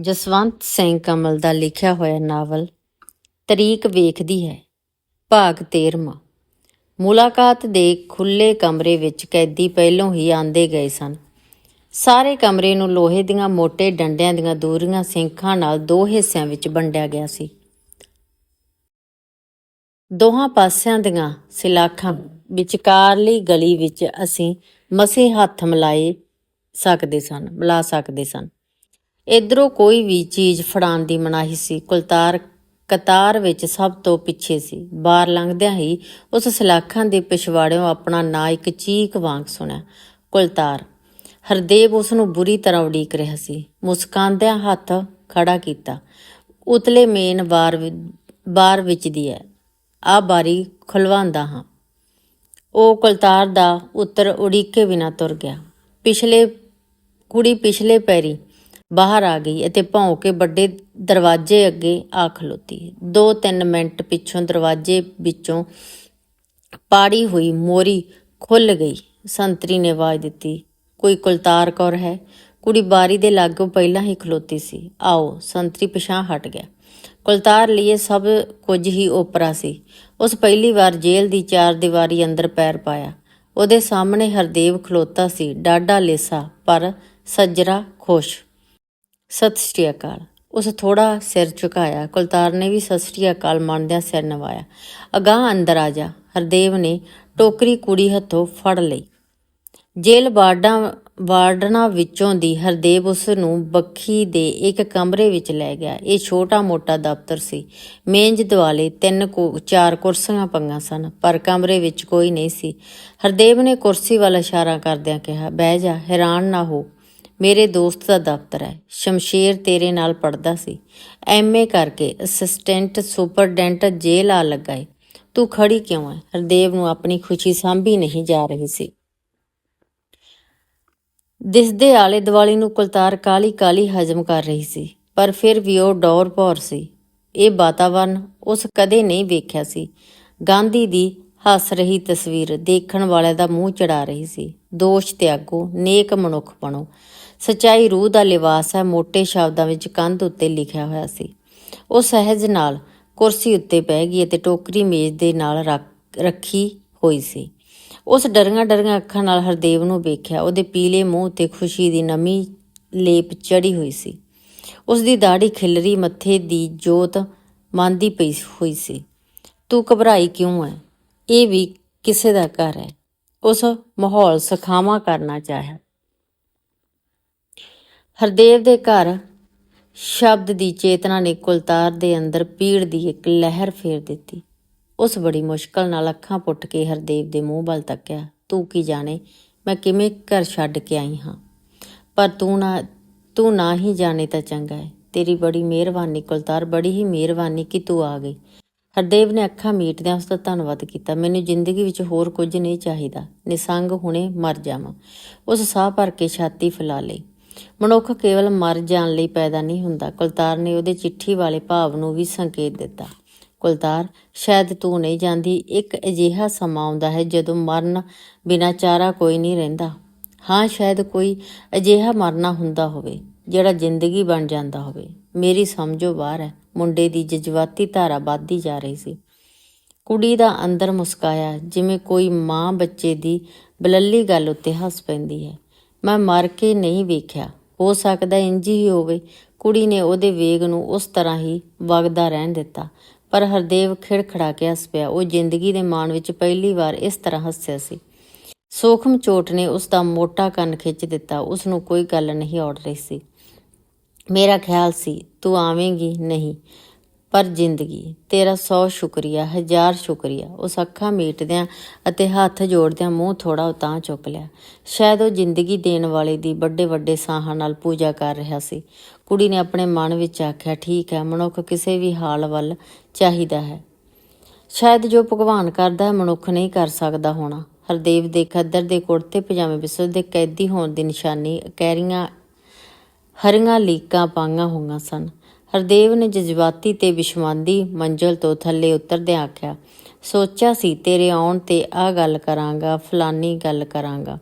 ਜਸਵੰਤ ਸਿੰਘ ਕਮਲ ਦਾ ਲਿਖਿਆ ਹੋਇਆ ਨਾਵਲ ਤਰੀਕ ਵੇਖਦੀ ਹੈ, ਭਾਗ 13ਵਾਂ ਮੁਲਾਕਾਤ ਦੇ ਖੁੱਲੇ ਕਮਰੇ ਵਿੱਚ ਕੈਦੀ ਪਹਿਲੋਂ ਹੀ ਆਂਦੇ ਗਏ ਸਨ। ਸਾਰੇ ਕਮਰੇ ਨੂੰ ਲੋਹੇ ਦੀਆਂ ਮੋٹے ਡੰਡਿਆਂ ਦੀਆਂ ਦੂਰੀਆਂ ਸਿੰਖਾਂ ਨਾਲ ਦੋ ਹਿੱਸਿਆਂ ਵਿੱਚ ਵੰਡਿਆ ਗਿਆ ਸੀ। ਦੋਹਾਂ ਪਾਸਿਆਂ ਦੀਆਂ ਸਿਲਾਖਾਂ ਵਿਚਕਾਰਲੀ ਗਲੀ ਵਿੱਚ ਅਸੀਂ ਮਸੇ ਹੱਥ ਮਿਲਾਏ ਸਕਦੇ ਸਨ, ਮਿਲਾ ਸਕਦੇ ਸਨ। ਇਧਰੋਂ ਕੋਈ ਵੀ ਚੀਜ਼ ਫੜਾਉਣ ਦੀ ਮਨਾਹੀ ਸੀ। ਕੁਲਤਾਰ ਕਤਾਰ ਵਿੱਚ ਸਭ ਤੋਂ ਪਿੱਛੇ ਸੀ। ਬਾਹਰ ਲੰਘਦਿਆਂ ਹੀ ਉਸ ਸਲਾਖਾਂ ਦੇ ਪਿਛਵਾੜਿਓਂ ਆਪਣਾ ਨਾਂ ਇੱਕ ਚੀਕ ਵਾਂਗ ਸੁਣਿਆ। ਕੁਲਤਾਰ, ਹਰਦੇਵ ਉਸ ਨੂੰ ਬੁਰੀ ਤਰ੍ਹਾਂ ਉਡੀਕ ਰਿਹਾ ਸੀ। ਮੁਸਕਾਂਦਿਆਂ ਹੱਥ ਖੜਾ ਕੀਤਾ। ਉਤਲੇ ਮੇਨ ਬਾਰ ਵਿ- ਬਾਰ ਵਿੱਚ ਦੀ ਹੈ। ਆ ਬਾਰੀ ਖੁਲਵਾਉਂਦਾ ਹਾਂ। ਉਹ ਕੁਲਤਾਰ ਦਾ ਉੱਤਰ ਉਡੀਕੇ ਬਿਨਾ ਤੁਰ ਗਿਆ। ਪਿਛਲੇ, ਕੁੜੀ ਪਿਛਲੇ ਪੈਰੀ ਬਾਹਰ ਆ ਗਈ ਅਤੇ ਭੌਂ ਕੇ ਵੱਡੇ ਦਰਵਾਜ਼ੇ ਅੱਗੇ ਆ ਖਲੋਤੀ। ਦੋ ਤਿੰਨ ਮਿੰਟ ਪਿੱਛੋਂ ਦਰਵਾਜ਼ੇ ਵਿੱਚੋਂ ਪਾੜੀ ਹੋਈ ਮੋਰੀ ਖੁੱਲ ਗਈ। ਸੰਤਰੀ ਨੇ ਆਵਾਜ਼ ਦਿੱਤੀ, ਕੋਈ ਕੁਲਤਾਰ ਕੌਰ ਹੈ? ਕੁੜੀ ਬਾਰੀ ਦੇ ਲਾਗੋਂ ਪਹਿਲਾਂ ਹੀ ਖਲੋਤੀ ਸੀ। ਆਓ, ਸੰਤਰੀ ਪਿਛਾਂ ਹਟ ਗਿਆ। ਕੁਲਤਾਰ ਲਈ ਸਭ ਕੁਝ ਹੀ ਓਪਰਾ ਸੀ। ਉਸ ਪਹਿਲੀ ਵਾਰ ਜੇਲ੍ਹ ਦੀ ਚਾਰ ਦੀਵਾਰੀ ਅੰਦਰ ਪੈਰ ਪਾਇਆ। ਉਹਦੇ ਸਾਹਮਣੇ ਹਰਦੇਵ ਖਲੋਤਾ ਸੀ ਡਾਡਾ ਲੇਸਾ, ਪਰ ਸੱਜਰਾ ਖੁਸ਼। ਸਤਿ ਸ਼੍ਰੀ ਅਕਾਲ। ਉਸ ਥੋੜਾ ਸਿਰ ਝੁਕਾਇਆ, ਕੁਲਤਾਰ ਨੇ ਵੀ ਸਤਿ ਸ਼੍ਰੀ ਅਕਾਲ ਮੰਨਦਿਆਂ ਸਿਰ ਨਵਾਇਆ। ਅਗਾਹ ਅੰਦਰ ਆ ਜਾ, ਹਰਦੇਵ ਨੇ ਟੋਕਰੀ ਕੁੜੀ ਹੱਥੋਂ ਫੜ ਲਈ। ਜੇਲ੍ਹ ਵਾਰਡਾਂ, ਵਾਰਡਨਾਂ ਵਿੱਚੋਂ ਦੀ ਹਰਦੇਵ ਉਸ ਨੂੰ ਬੱਖੀ ਦੇ ਇੱਕ ਕਮਰੇ ਵਿੱਚ ਲੈ ਗਿਆ। ਇਹ ਛੋਟਾ ਮੋਟਾ ਦਫ਼ਤਰ ਸੀ। ਮੇਂਜ ਦੁਆਲੇ ਤਿੰਨ ਕੋ, ਚਾਰ ਕੁਰਸੀਆਂ ਪਈਆਂ ਸਨ, ਪਰ ਕਮਰੇ ਵਿੱਚ ਕੋਈ ਨਹੀਂ ਸੀ। ਹਰਦੇਵ ਨੇ ਕੁਰਸੀ ਵੱਲ ਇਸ਼ਾਰਾ ਕਰਦਿਆਂ ਕਿਹਾ, ਬਹਿ ਜਾ, ਹੈਰਾਨ ਨਾ ਹੋ। ਮੇਰੇ ਦੋਸਤ ਦਾ ਦਫ਼ਤਰ ਹੈ। ਸ਼ਮਸ਼ੇਰ ਤੇਰੇ ਨਾਲ ਪੜਦਾ ਸੀ। ਐਮਏ ਕਰਕੇ ਅਸਿਸਟੈਂਟ ਸੁਪਰਡੈਂਟ ਜੇਲ੍ਹ ਆ ਲੱਗਾ ਏ। ਤੂੰ ਖੜੀ ਕਿਉਂ ਹੈ? ਹਰਦੇਵ ਨੂੰ ਆਪਣੀ ਖੁਸ਼ੀ ਸਾਂਭੀ ਨਹੀਂ ਜਾ ਰਹੀ ਸੀ। ਦਿਸਦੇ ਆਲੇ ਦੁਆਲੇ ਨੂੰ ਕੁਲਤਾਰ ਕਾਲੀ ਕਾਲੀ ਹਜਮ ਕਰ ਰਹੀ ਸੀ, ਪਰ ਫਿਰ ਵੀ ਉਹ ਡੌਰ ਭੌਰ ਸੀ। ਇਹ ਵਾਤਾਵਰਨ ਉਸ ਕਦੇ ਨਹੀਂ ਵੇਖਿਆ ਸੀ। ਗਾਂਧੀ ਦੀ ਹੱਸ ਰਹੀ ਤਸਵੀਰ ਦੇਖਣ ਵਾਲਿਆਂ ਦਾ ਮੂੰਹ ਚੜਾ ਰਹੀ ਸੀ। ਦੋਸ਼ ਤਿਆਗੋ, ਨੇਕ ਮਨੁੱਖ ਬਣੋ। ਸਚਾਈ ਰੂਹ ਦਾ ਲਿਵਾਸ ਹੈ ਮੋٹے ਸ਼ਬਦਾਂ ਵਿੱਚ ਕੰਧ ਉੱਤੇ ਲਿਖਿਆ ਹੋਇਆ ਸੀ। ਉਹ ਸਹਿਜ ਨਾਲ ਕੁਰਸੀ ਉੱਤੇ ਬਹਿ ਗਈ ਅਤੇ ਟੋਕਰੀ ਮੇਜ਼ ਦੇ ਨਾਲ ਰੱਖ- ਰੱਖੀ ਹੋਈ ਸੀ। ਉਸ ਡਰੀਆਂ ਡਰੀਆਂ ਅੱਖਾਂ ਨਾਲ ਹਰਦੇਵ ਨੂੰ ਵੇਖਿਆ। ਉਹਦੇ ਪੀਲੇ ਮੂੰਹ ਤੇ ਖੁਸ਼ੀ ਦੀ ਨਮੀ ਲੇਪ ਚੜੀ ਹੋਈ ਸੀ। ਉਸ ਦੀ ਦਾੜੀ ਖਿਲਰੀ, ਮੱਥੇ ਦੀ ਜੋਤ ਮੰਦੀ ਪਈ ਹੋਈ ਸੀ। ਤੂੰ ਘਬਰਾਈ ਕਿਉਂ ਹੈ ਇਹ ਵੀ ਕਿਸੇ ਦਾ ਘਰ ਹੈ। ਉਸ ਮਾਹੌਲ ਸਖਾਵਾ ਕਰਨਾ ਚਾਹਿਆ। ਹਰਦੇਵ ਦੇ ਘਰ ਸ਼ਬਦ ਦੀ ਚੇਤਨਾ ਨੇ ਕੁਲਤਾਰ ਦੇ ਅੰਦਰ ਪੀੜ ਦੀ ਇੱਕ ਲਹਿਰ ਫੇਰ ਦਿੱਤੀ। ਉਸ ਬੜੀ ਮੁਸ਼ਕਲ ਨਾਲ ਅੱਖਾਂ ਪੁੱਟ ਕੇ ਹਰਦੇਵ ਦੇ ਮੂੰਹ ਵੱਲ ਤੱਕਿਆ, ਤੂੰ ਕੀ ਜਾਣੇ? ਮੈਂ ਕਿਵੇਂ ਘਰ ਛੱਡ ਕੇ ਆਈ ਹਾਂ? ਪਰ ਤੂੰ ਨਾ ਤੂੰ ਨਾ ਹੀ ਜਾਣੇ ਤਾਂ ਚੰਗਾ ਹੈ ਤੇਰੀ ਬੜੀ ਮਿਹਰਬਾਨੀ ਕੁਲਤਾਰ, ਬੜੀ ਹੀ ਮਿਹਰਬਾਨੀ ਕਿ ਤੂੰ ਆ ਗਈ। ਹਰਦੇਵ ਨੇ ਅੱਖਾਂ ਮੀਟਦਿਆਂ ਉਸ ਦਾ ਧੰਨਵਾਦ ਕੀਤਾ। ਮੈਨੂੰ ਜ਼ਿੰਦਗੀ ਵਿੱਚ ਹੋਰ ਕੁਝ ਨਹੀਂ ਚਾਹੀਦਾ। ਨਿਸੰਗ ਹੁਣੇ ਮਰ ਜਾਵਾਂ। ਉਸ ਸਾਹ ਭਰ ਕੇ ਛਾਤੀ ਫੈਲਾ ਲਈ। ਮਨੁੱਖ ਕੇਵਲ ਮਰ ਜਾਣ ਲਈ ਪੈਦਾ ਨਹੀਂ ਹੁੰਦਾ। ਕੁਲਤਾਰ ਨੇ ਉਹਦੇ ਚਿੱਠੀ ਵਾਲੇ ਭਾਵ ਨੂੰ ਵੀ ਸੰਕੇਤ ਦਿੱਤਾ। ਕੁਲਤਾਰ, ਸ਼ਾਇਦ ਤੂੰ ਨਹੀਂ ਜਾਂਦੀ ਇੱਕ ਅਜਿਹਾ ਸਮਾਂ ਆਉਂਦਾ ਹੈ ਜਦੋਂ ਮਰਨ ਬਿਨਾਂ ਚਾਰਾ ਕੋਈ ਨਹੀਂ ਰਹਿੰਦਾ। ਹਾਂ, ਸ਼ਾਇਦ ਕੋਈ ਅਜਿਹਾ ਮਰਨਾ ਹੁੰਦਾ ਹੋਵੇ, ਜਿਹੜਾ ਜ਼ਿੰਦਗੀ ਬਣ ਜਾਂਦਾ ਹੋਵੇ। ਮੇਰੀ ਸਮਝੋ ਬਾਹਰ ਹੈ, ਮੁੰਡੇ ਦੀ ਜਜ਼ਬਾਤੀ ਧਾਰਾ ਵੱਧਦੀ ਜਾ ਰਹੀ ਸੀ। ਕੁੜੀ ਦਾ ਅੰਦਰ ਮੁਸਕਾਇਆ, ਜਿਵੇਂ ਕੋਈ ਮਾਂ ਬੱਚੇ ਦੀ ਬਲੱਲੀ ਗੱਲ ਉੱਤੇ ਹੱਸ ਪੈਂਦੀ ਹੈ। ਮੈਂ ਮਰ ਕੇ ਨਹੀਂ ਵੇਖਿਆ। ਹੋ ਸਕਦਾ ਇੰਜ ਹੀ ਹੋਵੇ, ਕੁੜੀ ਨੇ ਉਹਦੇ ਵੇਗ ਨੂੰ ਉਸ ਤਰ੍ਹਾਂ ਹੀ ਵਗਦਾ ਰਹਿਣ ਦਿੱਤਾ। ਪਰ ਹਰਦੇਵ ਖਿੜਖੜਾ ਕੇ ਹੱਸ ਪਿਆ। ਉਹ ਜ਼ਿੰਦਗੀ ਦੇ ਮਾਣ ਵਿੱਚ ਪਹਿਲੀ ਵਾਰ ਇਸ ਤਰ੍ਹਾਂ ਹੱਸਿਆ ਸੀ। ਸੋਖਮ ਚੋਟ ਨੇ ਉਸ ਦਾ ਮੋਟਾ ਕੰਨ ਖਿੱਚ ਦਿੱਤਾ। ਉਸ ਨੂੰ ਕੋਈ ਗੱਲ ਨਹੀਂ ਔੜ ਰਹੀ ਸੀ। ਮੇਰਾ ਖਿਆਲ ਸੀ, ਤੂੰ ਆਵੇਂਗੀ ਨਹੀਂ। ਪਰ ਜ਼ਿੰਦਗੀ, ਤੇਰਾ ਸੌ ਸ਼ੁਕਰੀਆ, ਹਜ਼ਾਰ ਸ਼ੁਕਰੀਆ। ਉਸ ਅੱਖਾਂ ਮੀਟਦਿਆਂ ਅਤੇ ਹੱਥ ਜੋੜਦਿਆਂ ਮੂੰਹ ਥੋੜਾ ਉਤਾਂ ਚੁੱਕ ਲਿਆ। ਸ਼ਾਇਦ ਉਹ ਜ਼ਿੰਦਗੀ ਦੇਣ ਵਾਲੇ ਦੀ ਵੱਡੇ ਵੱਡੇ ਸਾਹਾਂ ਨਾਲ ਪੂਜਾ ਕਰ ਰਿਹਾ ਸੀ। ਕੁੜੀ ਨੇ ਆਪਣੇ ਮਨ ਵਿੱਚ ਆਖਿਆ, ਠੀਕ ਹੈ, ਮਨੁੱਖ ਕਿਸੇ ਵੀ ਹਾਲ ਵੱਲ ਚਾਹੀਦਾ ਹੈ। ਸ਼ਾਇਦ ਜੋ ਭਗਵਾਨ ਕਰਦਾ ਹੈ, ਮਨੁੱਖ ਨਹੀਂ ਕਰ ਸਕਦਾ ਹੋਣਾ। ਹਰਦੇਵ ਦੇ ਖੱਦਰ ਦੇ ਕੁੜਤੇ, ਪਜਾਮੇ ਵਿਸਲ ਦੇ ਕੈਦੀ ਹੋਣ ਦੀ ਨਿਸ਼ਾਨੀ, ਕੈਰੀਆਂ, ਹਰੀਆਂ ਲੀਕਾਂ ਪਾਈਆਂ ਹੋਈਆਂ ਸਨ। ਹਰਦੇਵ ਨੇ ਜਜ਼ਬਾਤੀ ਤੇ ਵਿਸ਼ਵਾਂਦੀ ਮੰਜ਼ਲ ਤੋਂ ਥੱਲੇ ਉਤਰਦਿਆਂ ਆਖਿਆ, ਸੋਚਿਆ ਸੀ ਤੇਰੇ ਆਉਣ ਤੇ ਆ ਗੱਲ ਕਰਾਂਗਾ, ਫਲਾਨੀ ਗੱਲ ਕਰਾਂਗਾ।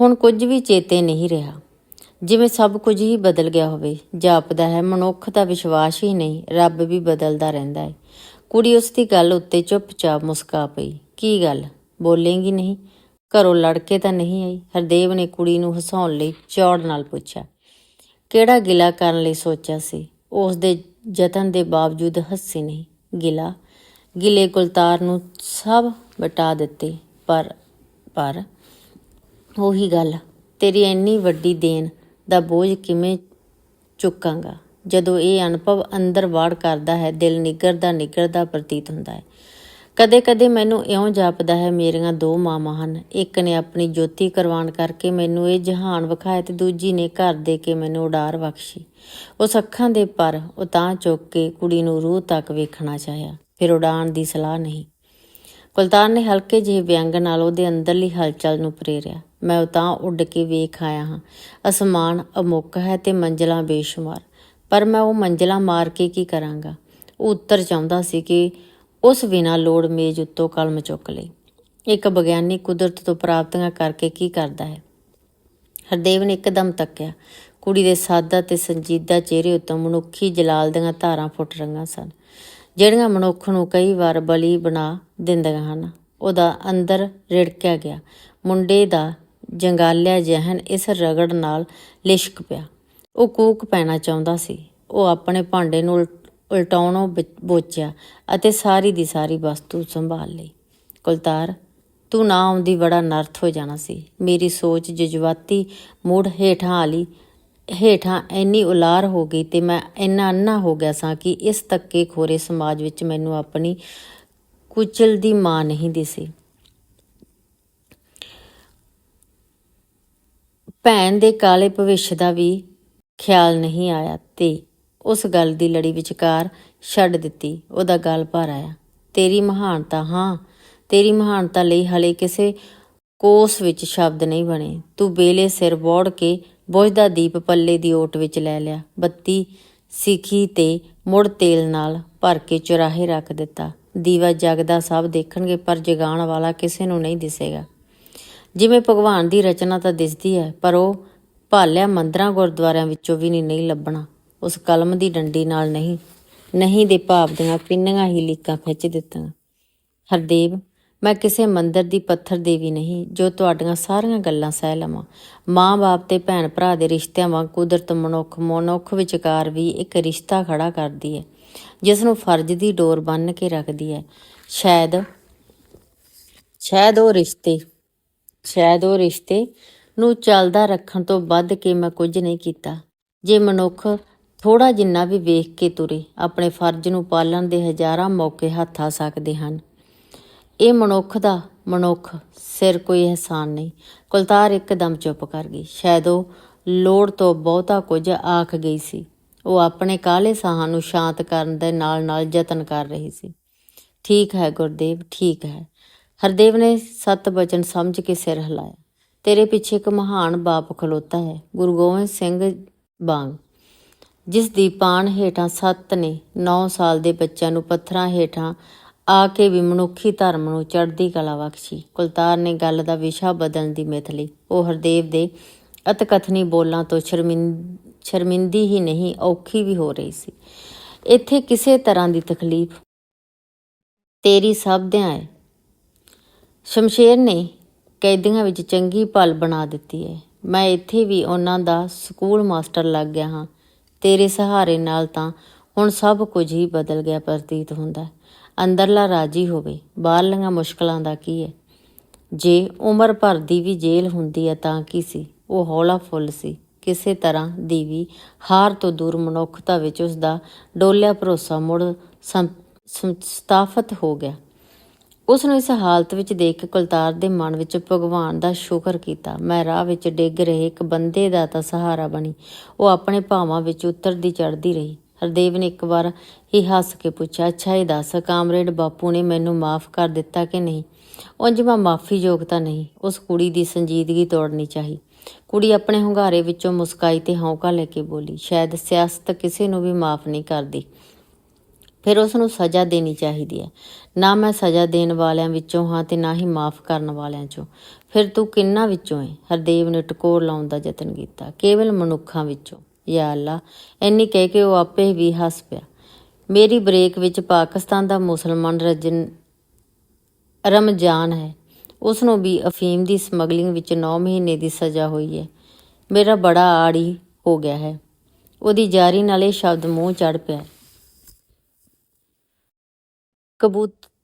ਹੁਣ ਕੁਝ ਵੀ ਚੇਤੇ ਨਹੀਂ ਰਿਹਾ। ਜਿਵੇਂ ਸਭ ਕੁਝ ਹੀ ਬਦਲ ਗਿਆ ਹੋਵੇ, ਜਾਪਦਾ ਹੈ, ਮਨੁੱਖ ਦਾ ਵਿਸ਼ਵਾਸ ਹੀ ਨਹੀਂ, ਰੱਬ ਵੀ ਬਦਲਦਾ ਰਹਿੰਦਾ ਹੈ ਕੁੜੀ ਉਸ ਦੀ ਗੱਲ ਉੱਤੇ ਚੁੱਪਚਾਪ ਮੁਸਕਾ ਪਈ, ਕੀ ਗੱਲ? ਬੋਲੇਗੀ ਨਹੀਂ? ਘਰੋਂ ਲੜ ਕੇ ਤਾਂ ਨਹੀਂ ਆਈ? ਹਰਦੇਵ ਨੇ ਕੁੜੀ ਨੂੰ ਹਸਾਉਣ ਲਈ ਚੌੜ ਨਾਲ ਪੁੱਛਿਆ, ਕਿਹੜਾ ਗਿਲਾ ਕਰਨ ਲਈ ਸੋਚਿਆ ਸੀ? ਉਸ ਦੇ ਯਤਨ ਦੇ ਬਾਵਜੂਦ ਹੱਸੇ ਨਹੀਂ। ਗਿਲਾ, ਗਿਲੇ ਕੁਲਤਾਰ ਨੂੰ ਸਭ ਬਟਾ ਦਿੱਤੇ, ਪਰ ਪਰ ਉਹੀ ਗੱਲ, ਤੇਰੀ ਇੰਨੀ ਵੱਡੀ ਦੇਣ ਦਾ ਬੋਝ ਕਿਵੇਂ ਚੁੱਕਾਂਗਾ? ਜਦੋਂ ਇਹ ਅਨੁਭਵ ਅੰਦਰ ਵਾੜ ਕਰਦਾ ਹੈ, ਦਿਲ ਨਿਗਰਦਾ ਨਿਗਰਦਾ ਪ੍ਰਤੀਤ ਹੁੰਦਾ ਹੈ। ਕਦੇ-ਕਦੇ ਮੈਨੂੰ ਇਉਂ ਜਾਪਦਾ ਹੈ, ਮੇਰੀਆਂ ਦੋ ਮਾਵਾਂ ਹਨ। ਇੱਕ ਨੇ ਆਪਣੀ ਜੋਤੀ ਕਰਵਾਨ ਕਰਕੇ ਮੈਨੂੰ ਇਹ ਜਹਾਨ ਵਿਖਾਇਆ ਤੇ ਦੂਜੀ ਨੇ ਘਰ ਦੇ ਕੇ ਮੈਨੂੰ ਉਡਾਰ ਬਖਸ਼ੀ। ਉਸ ਅੱਖਾਂ ਦੇ ਪਰ ਉਹ ਤਾਂ ਚੁੱਕ ਕੇ ਕੁੜੀ ਨੂੰ ਰੂਹ ਤੱਕ ਵੇਖਣਾ ਚਾਹਿਆ, ਫਿਰ ਉਡਾਣ ਦੀ ਸਲਾਹ ਨਹੀਂ। ਕੁਲਤਾਨ ਨੇ ਹਲਕੇ ਜਿਹੇ ਵਿਅੰਗ ਨਾਲ ਉਹਦੇ ਅੰਦਰਲੀ ਹਲਚਲ ਨੂੰ ਪ੍ਰੇਰਿਆ। ਮੈਂ ਉਤਾਂ ਉੱਡ ਕੇ ਵੇਖ ਆਇਆ ਹਾਂ। ਅਸਮਾਨ ਅਮੁੱਕ ਹੈ ਤੇ ਮੰਜ਼ਲਾਂ ਬੇਸ਼ੁਮਾਰ। ਪਰ ਮੈਂ ਉਹ ਮੰਜ਼ਲਾਂ ਮਾਰ ਕੇ ਕੀ ਕਰਾਂਗਾ? ਉਹ ਉੱਤਰ ਚਾਹੁੰਦਾ ਸੀ ਕਿ ਉਸ ਬਿਨਾ ਲੋੜ ਮੇਜ਼ ਉੱਤੋਂ ਕਲਮ ਚੁੱਕ ਲਈ। ਇੱਕ ਵਿਗਿਆਨੀ ਕੁਦਰਤ ਤੋਂ ਪ੍ਰਾਪਤੀਆਂ ਕਰਕੇ ਕੀ ਕਰਦਾ ਹੈ? ਹਰਦੇਵ ਨੇ ਇੱਕਦਮ ਤੱਕਿਆ, ਕੁੜੀ ਦੇ ਸਾਦਾ ਤੇ ਸੰਜੀਦਾ ਚਿਹਰੇ ਉੱਤੋਂ ਮਨੁੱਖੀ ਜਲਾਲ ਦੀਆਂ ਧਾਰਾਂ ਫੁੱਟ ਰਹੀਆਂ ਸਨ, ਜਿਹੜੀਆਂ ਮਨੁੱਖ ਨੂੰ ਕਈ ਵਾਰ ਬਲੀ ਬਣਾ ਦਿੰਦੀਆਂ ਹਨ। ਉਹਦਾ ਅੰਦਰ ਰਿੜਕਿਆ ਗਿਆ, ਮੁੰਡੇ ਦਾ ਜੰਗਾਲਿਆ ਜਹਨ ਇਸ ਰਗੜ ਨਾਲ ਲਿਸ਼ਕ ਪਿਆ। ਉਹ ਕੂਕ ਪੈਣਾ ਚਾਹੁੰਦਾ ਸੀ। ਉਹ ਆਪਣੇ ਭਾਂਡੇ ਨੂੰ ਉਲ- ਉਲਟਾਉਣੋਂ ਬੋਚਿਆ ਅਤੇ ਸਾਰੀ ਦੀ ਸਾਰੀ ਵਸਤੂ ਸੰਭਾਲ ਲਈ। ਕੁਲਤਾਰ, ਤੂੰ ਨਾ ਆਉਂਦੀ ਬੜਾ ਨਰਥ ਹੋ ਜਾਣਾ ਸੀ। ਮੇਰੀ ਸੋਚ ਜਜ਼ਬਾਤੀ ਮੂਡ ਹੇਠਾਂ ਆਲੀ, ਹੇਠਾਂ ਇੰਨੀ ਉਲਾਰ ਹੋ ਗਈ ਤੇ ਮੈਂ ਇੰਨਾ ਅੰਨਾ ਹੋ ਗਿਆ ਸਾਂ ਕਿ ਇਸ ਤੱਕੇ ਖੋਰੇ ਸਮਾਜ ਵਿੱਚ ਮੈਨੂੰ ਆਪਣੀ ਕੁਚਲ ਦੀ ਮਾਂ ਨਹੀਂ ਦਿਸੀ। ਭੈਣ ਦੇ ਕਾਲੇ ਭਵਿੱਖ ਦਾ ਵੀ ਖਿਆਲ ਨਹੀਂ ਆਇਆ ਤੇ ਉਸ ਗੱਲ ਦੀ ਲੜੀ ਵਿਚਕਾਰ ਛੱਡ ਦਿੱਤੀ, ਉਹਦਾ ਗਲ ਭਰ ਆਇਆ। ਤੇਰੀ ਮਹਾਨਤਾ, ਹਾਂ, ਤੇਰੀ ਮਹਾਨਤਾ ਲਈ ਹਲੇ ਕਿਸੇ ਕੋਸ ਵਿੱਚ ਸ਼ਬਦ ਨਹੀਂ ਬਣੇ। ਤੂੰ ਬੇਲੇ ਸਿਰ ਬੋੜ ਕੇ ਬੁਝਦਾ ਦੀਪ ਪੱਲੇ ਦੀ ਓਟ ਵਿੱਚ ਲੈ ਲਿਆ। ਬੱਤੀ ਸਿੱਖੀ ਤੇ ਮੁੜ ਤੇਲ ਨਾਲ ਭਰ ਕੇ ਚੁਰਾਹੇ ਰੱਖ ਦਿੱਤਾ। ਦੀਵਾ ਜਗਦਾ ਸਭ ਦੇਖਣਗੇ, ਪਰ ਜਗਾਉਣ ਵਾਲਾ ਕਿਸੇ ਨੂੰ ਨਹੀਂ ਦਿਸੇਗਾ। ਜਿਵੇਂ ਭਗਵਾਨ ਦੀ ਰਚਨਾ ਤਾਂ ਦਿਸਦੀ ਹੈ, ਪਰ ਉਹ ਭਾਲਿਆ ਮੰਦਰਾਂ ਗੁਰਦੁਆਰਿਆਂ ਵਿੱਚੋਂ ਵੀ ਨਹੀਂ ਲੱਭਣਾ। ਉਸ ਕਲਮ ਦੀ ਡੰਡੀ ਨਾਲ ਨਹੀਂ ਨਹੀਂ ਦੇ ਭਾਵ ਦੀਆਂ ਪਿੰਨੀਆਂ ਹੀ ਲੀਕਾਂ ਖਿੱਚ ਦਿੱਤੀਆਂ। ਹਰਦੇਵ, ਮੈਂ ਕਿਸੇ ਮੰਦਰ ਦੀ ਪੱਥਰ ਦੇਵੀ ਨਹੀਂ, ਜੋ ਤੁਹਾਡੀਆਂ ਸਾਰੀਆਂ ਗੱਲਾਂ ਸਹਿ ਲਵਾਂ। ਮਾਂ-ਬਾਪ ਤੇ ਭੈਣ ਭਰਾ ਦੇ ਰਿਸ਼ਤਿਆਂ ਵਾਂਗ ਕੁਦਰਤ ਮਨੁੱਖ ਮਨੁੱਖ ਵਿਚਕਾਰ ਵੀ ਇੱਕ ਰਿਸ਼ਤਾ ਖੜਾ ਕਰਦੀ ਹੈ, ਜਿਸ ਨੂੰ ਫਰਜ਼ ਦੀ ਡੋਰ ਬੰਨ੍ਹ ਕੇ ਰੱਖਦੀ ਹੈ। ਸ਼ਾਇਦ ਸ਼ਾਇਦ ਉਹ ਰਿਸ਼ਤੇ, ਸ਼ਾਇਦ ਉਹ ਰਿਸ਼ਤੇ ਨੂੰ ਚੱਲਦਾ ਰੱਖਣ ਤੋਂ ਵੱਧ ਕੇ ਮੈਂ ਕੁਝ ਨਹੀਂ ਕੀਤਾ। ਜੇ ਮਨੁੱਖ ਥੋੜਾ ਜਿੰਨਾ ਵੀ ਵੇਖ ਕੇ ਤੁਰੇ, ਆਪਣੇ ਫਰਜ਼ ਨੂੰ ਪਾਲਣ ਦੇ ਹਜ਼ਾਰਾਂ ਮੌਕੇ ਹੱਥ ਆ ਸਕਦੇ ਹਨ। ਇਹ ਮਨੁੱਖ ਦਾ ਮਨੁੱਖ, ਸਿਰ ਕੋਈ ਅਹਿਸਾਨ ਨਹੀਂ। ਕੁਲਤਾਰ ਇੱਕਦਮ ਚੁੱਪ ਕਰ ਗਈ। ਸ਼ਾਇਦ ਉਹ ਲੋੜ ਤੋਂ ਬਹੁਤਾ ਕੁਝ ਆਖ ਗਈ ਸੀ। ਉਹ ਆਪਣੇ ਕਾਲੇ ਸਾਹਾਂ ਨੂੰ ਸ਼ਾਂਤ ਕਰਨ ਦੇ ਨਾਲ-ਨਾਲ ਯਤਨ ਕਰ ਰਹੀ ਸੀ। ਠੀਕ ਹੈ ਗੁਰਦੇਵ, ਠੀਕ ਹੈ। ਹਰਦੇਵ ਨੇ ਸਤ ਬਚਨ ਸਮਝ ਕੇ ਸਿਰ ਹਿਲਾਇਆ। ਤੇਰੇ ਪਿੱਛੇ ਇੱਕ ਮਹਾਨ ਬਾਪ ਖਲੋਤਾ ਹੈ, ਗੁਰੂ ਗੋਬਿੰਦ ਸਿੰਘ ਬਾਂਗ ਜਿਸ ਦੀ ਪਾਣ ਹੇਠਾਂ ਸੱਤ ਨੇ 9 ਸਾਲ ਦੇ ਬੱਚਿਆਂ ਨੂੰ ਪੱਥਰਾਂ ਹੇਠਾਂ ਆ ਕੇ ਵੀ ਮਨੁੱਖੀ ਧਰਮ ਨੂੰ ਚੜ੍ਹਦੀ ਕਲਾ ਬਖਸ਼ੀ। ਕੁਲਤਾਰ ਨੇ ਗੱਲ ਦਾ ਵਿਸ਼ਾ ਬਦਲਣ ਦੀ ਮਿੱਥ ਲਈ। ਉਹ ਹਰਦੇਵ ਦੇ ਅਤਕਥਨੀ ਬੋਲਾਂ ਤੋਂ ਸ਼ਰਮਿੰਦ ਸ਼ਰਮਿੰਦੀ ਹੀ ਨਹੀਂ, ਔਖੀ ਵੀ ਹੋ ਰਹੀ ਸੀ। ਇੱਥੇ ਕਿਸੇ ਤਰ੍ਹਾਂ ਦੀ ਤਕਲੀਫ ਤੇਰੀ ਸਭ ਦਿਆਂ ਹੈ ਸ਼ਮਸ਼ੇਰ ਨੇ ਕੈਦੀਆਂ ਵਿੱਚ ਚੰਗੀ ਭਲ ਬਣਾ ਦਿੱਤੀ ਹੈ। ਮੈਂ ਇੱਥੇ ਵੀ ਉਹਨਾਂ ਦਾ ਸਕੂਲ ਮਾਸਟਰ ਲੱਗ ਗਿਆ ਹਾਂ। ਤੇਰੇ ਸਹਾਰੇ ਨਾਲ ਤਾਂ ਹੁਣ ਸਭ ਕੁਝ ਹੀ ਬਦਲ ਗਿਆ ਪ੍ਰਤੀਤ ਹੁੰਦਾ ਅੰਦਰਲਾ ਰਾਜੀ ਹੋਵੇ, ਬਾਹਰਲੀਆਂ ਮੁਸ਼ਕਲਾਂ ਦਾ ਕੀ ਹੈ? ਜੇ ਉਮਰ ਭਰ ਦੀ ਵੀ ਜੇਲ੍ਹ ਹੁੰਦੀ ਹੈ ਤਾਂ ਕੀ ਸੀ? ਉਹ ਹੌਲਾ ਫੁੱਲ ਸੀ। ਕਿਸੇ ਤਰ੍ਹਾਂ ਦੀ ਵੀ ਹਾਰ ਤੋਂ ਦੂਰ ਮਨੁੱਖਤਾ ਵਿੱਚ ਉਸ ਦਾ ਡੋਲਿਆ ਭਰੋਸਾ ਮੁੜ ਸੰ- ਹੋ ਗਿਆ। ਉਸ ਨੂੰ ਇਸ ਹਾਲਤ ਵਿੱਚ ਦੇਖ ਕੇ ਕੁਲਤਾਰ ਦੇ ਮਨ ਵਿੱਚ ਭਗਵਾਨ ਦਾ ਸ਼ੁਕਰ ਕੀਤਾ। ਮੈਂ ਰਾਹ ਵਿੱਚ ਡਿੱਗ ਰਹੇ ਇੱਕ ਬੰਦੇ ਦਾ ਤਾਂ ਸਹਾਰਾ ਬਣੀ। ਉਹ ਆਪਣੇ ਭਾਵਾਂ ਵਿੱਚ ਉਤਰਦੀ ਚੜ੍ਹਦੀ ਰਹੀ। ਹਰਦੇਵ ਨੇ ਇੱਕ ਵਾਰ ਹੀ ਹੱਸ ਕੇ ਪੁੱਛਿਆ, ਅੱਛਾ, ਇਹ ਦੱਸ, ਕਾਮਰੇਡ ਬਾਪੂ ਨੇ ਮੈਨੂੰ ਮਾਫ ਕਰ ਦਿੱਤਾ ਕਿ ਨਹੀਂ? ਉਂਝ ਮੈਂ ਮਾਫੀ ਯੋਗਤਾ ਨਹੀਂ। ਉਸ ਕੁੜੀ ਦੀ ਸੰਜੀਦਗੀ ਤੋੜਨੀ ਚਾਹੀ। ਕੁੜੀ ਆਪਣੇ ਹੁੰਗਾਰੇ ਵਿੱਚੋਂ ਮੁਸਕਾਈ ਤੇ ਹੌਂਕਾ ਲੈ ਕੇ ਬੋਲੀ, ਸ਼ਾਇਦ ਸਿਆਸਤ ਕਿਸੇ ਨੂੰ ਵੀ ਮਾਫ ਨਹੀਂ ਕਰਦੀ। ਫਿਰ ਉਸ ਨੂੰ ਸਜ਼ਾ ਦੇਣੀ ਚਾਹੀਦੀ ਹੈ। ਨਾ ਮੈਂ ਸਜ਼ਾ ਦੇਣ ਵਾਲਿਆਂ ਵਿੱਚੋਂ ਹਾਂ ਤੇ ਨਾ ਹੀ ਮਾਫ ਕਰਨ ਵਾਲਿਆਂ ਚੋਂ। ਫਿਰ ਤੂੰ ਕਿੰਨਾ ਵਿੱਚੋਂ ਹੈ ਹਰਦੇਵ ਨੇ ਟਕੋਰ ਲਾਉਣ ਦਾ ਯਤਨ ਕੀਤਾ। ਕੇਵਲ ਮਨੁੱਖਾਂ ਵਿੱਚੋਂ। ਯਾ ਅੱਲਾ ਇੰਨੀ ਕਹਿ ਕੇ ਉਹ ਆਪੇ ਵੀ ਹੱਸ ਪਿਆ। ਮੇਰੀ ਬ੍ਰੇਕ ਵਿੱਚ ਪਾਕਿਸਤਾਨ ਦਾ ਮੁਸਲਮਾਨ ਰਜਨ ਰਮਜ਼ਾਨ ਹੈ। ਉਸ ਨੂੰ ਵੀ ਅਫੀਮ ਦੀ ਸਮਗਲਿੰਗ ਵਿੱਚ 9 ਮਹੀਨੇ ਦੀ ਸਜ਼ਾ ਹੋਈ ਹੈ। ਮੇਰਾ ਬੜਾ ਆੜੀ ਹੋ ਗਿਆ ਹੈ। ਉਹਦੀ ਜਾਰੀ ਨਾਲ ਇਹ ਸ਼ਬਦ ਮੂੰਹ ਚੜ ਪਿਆ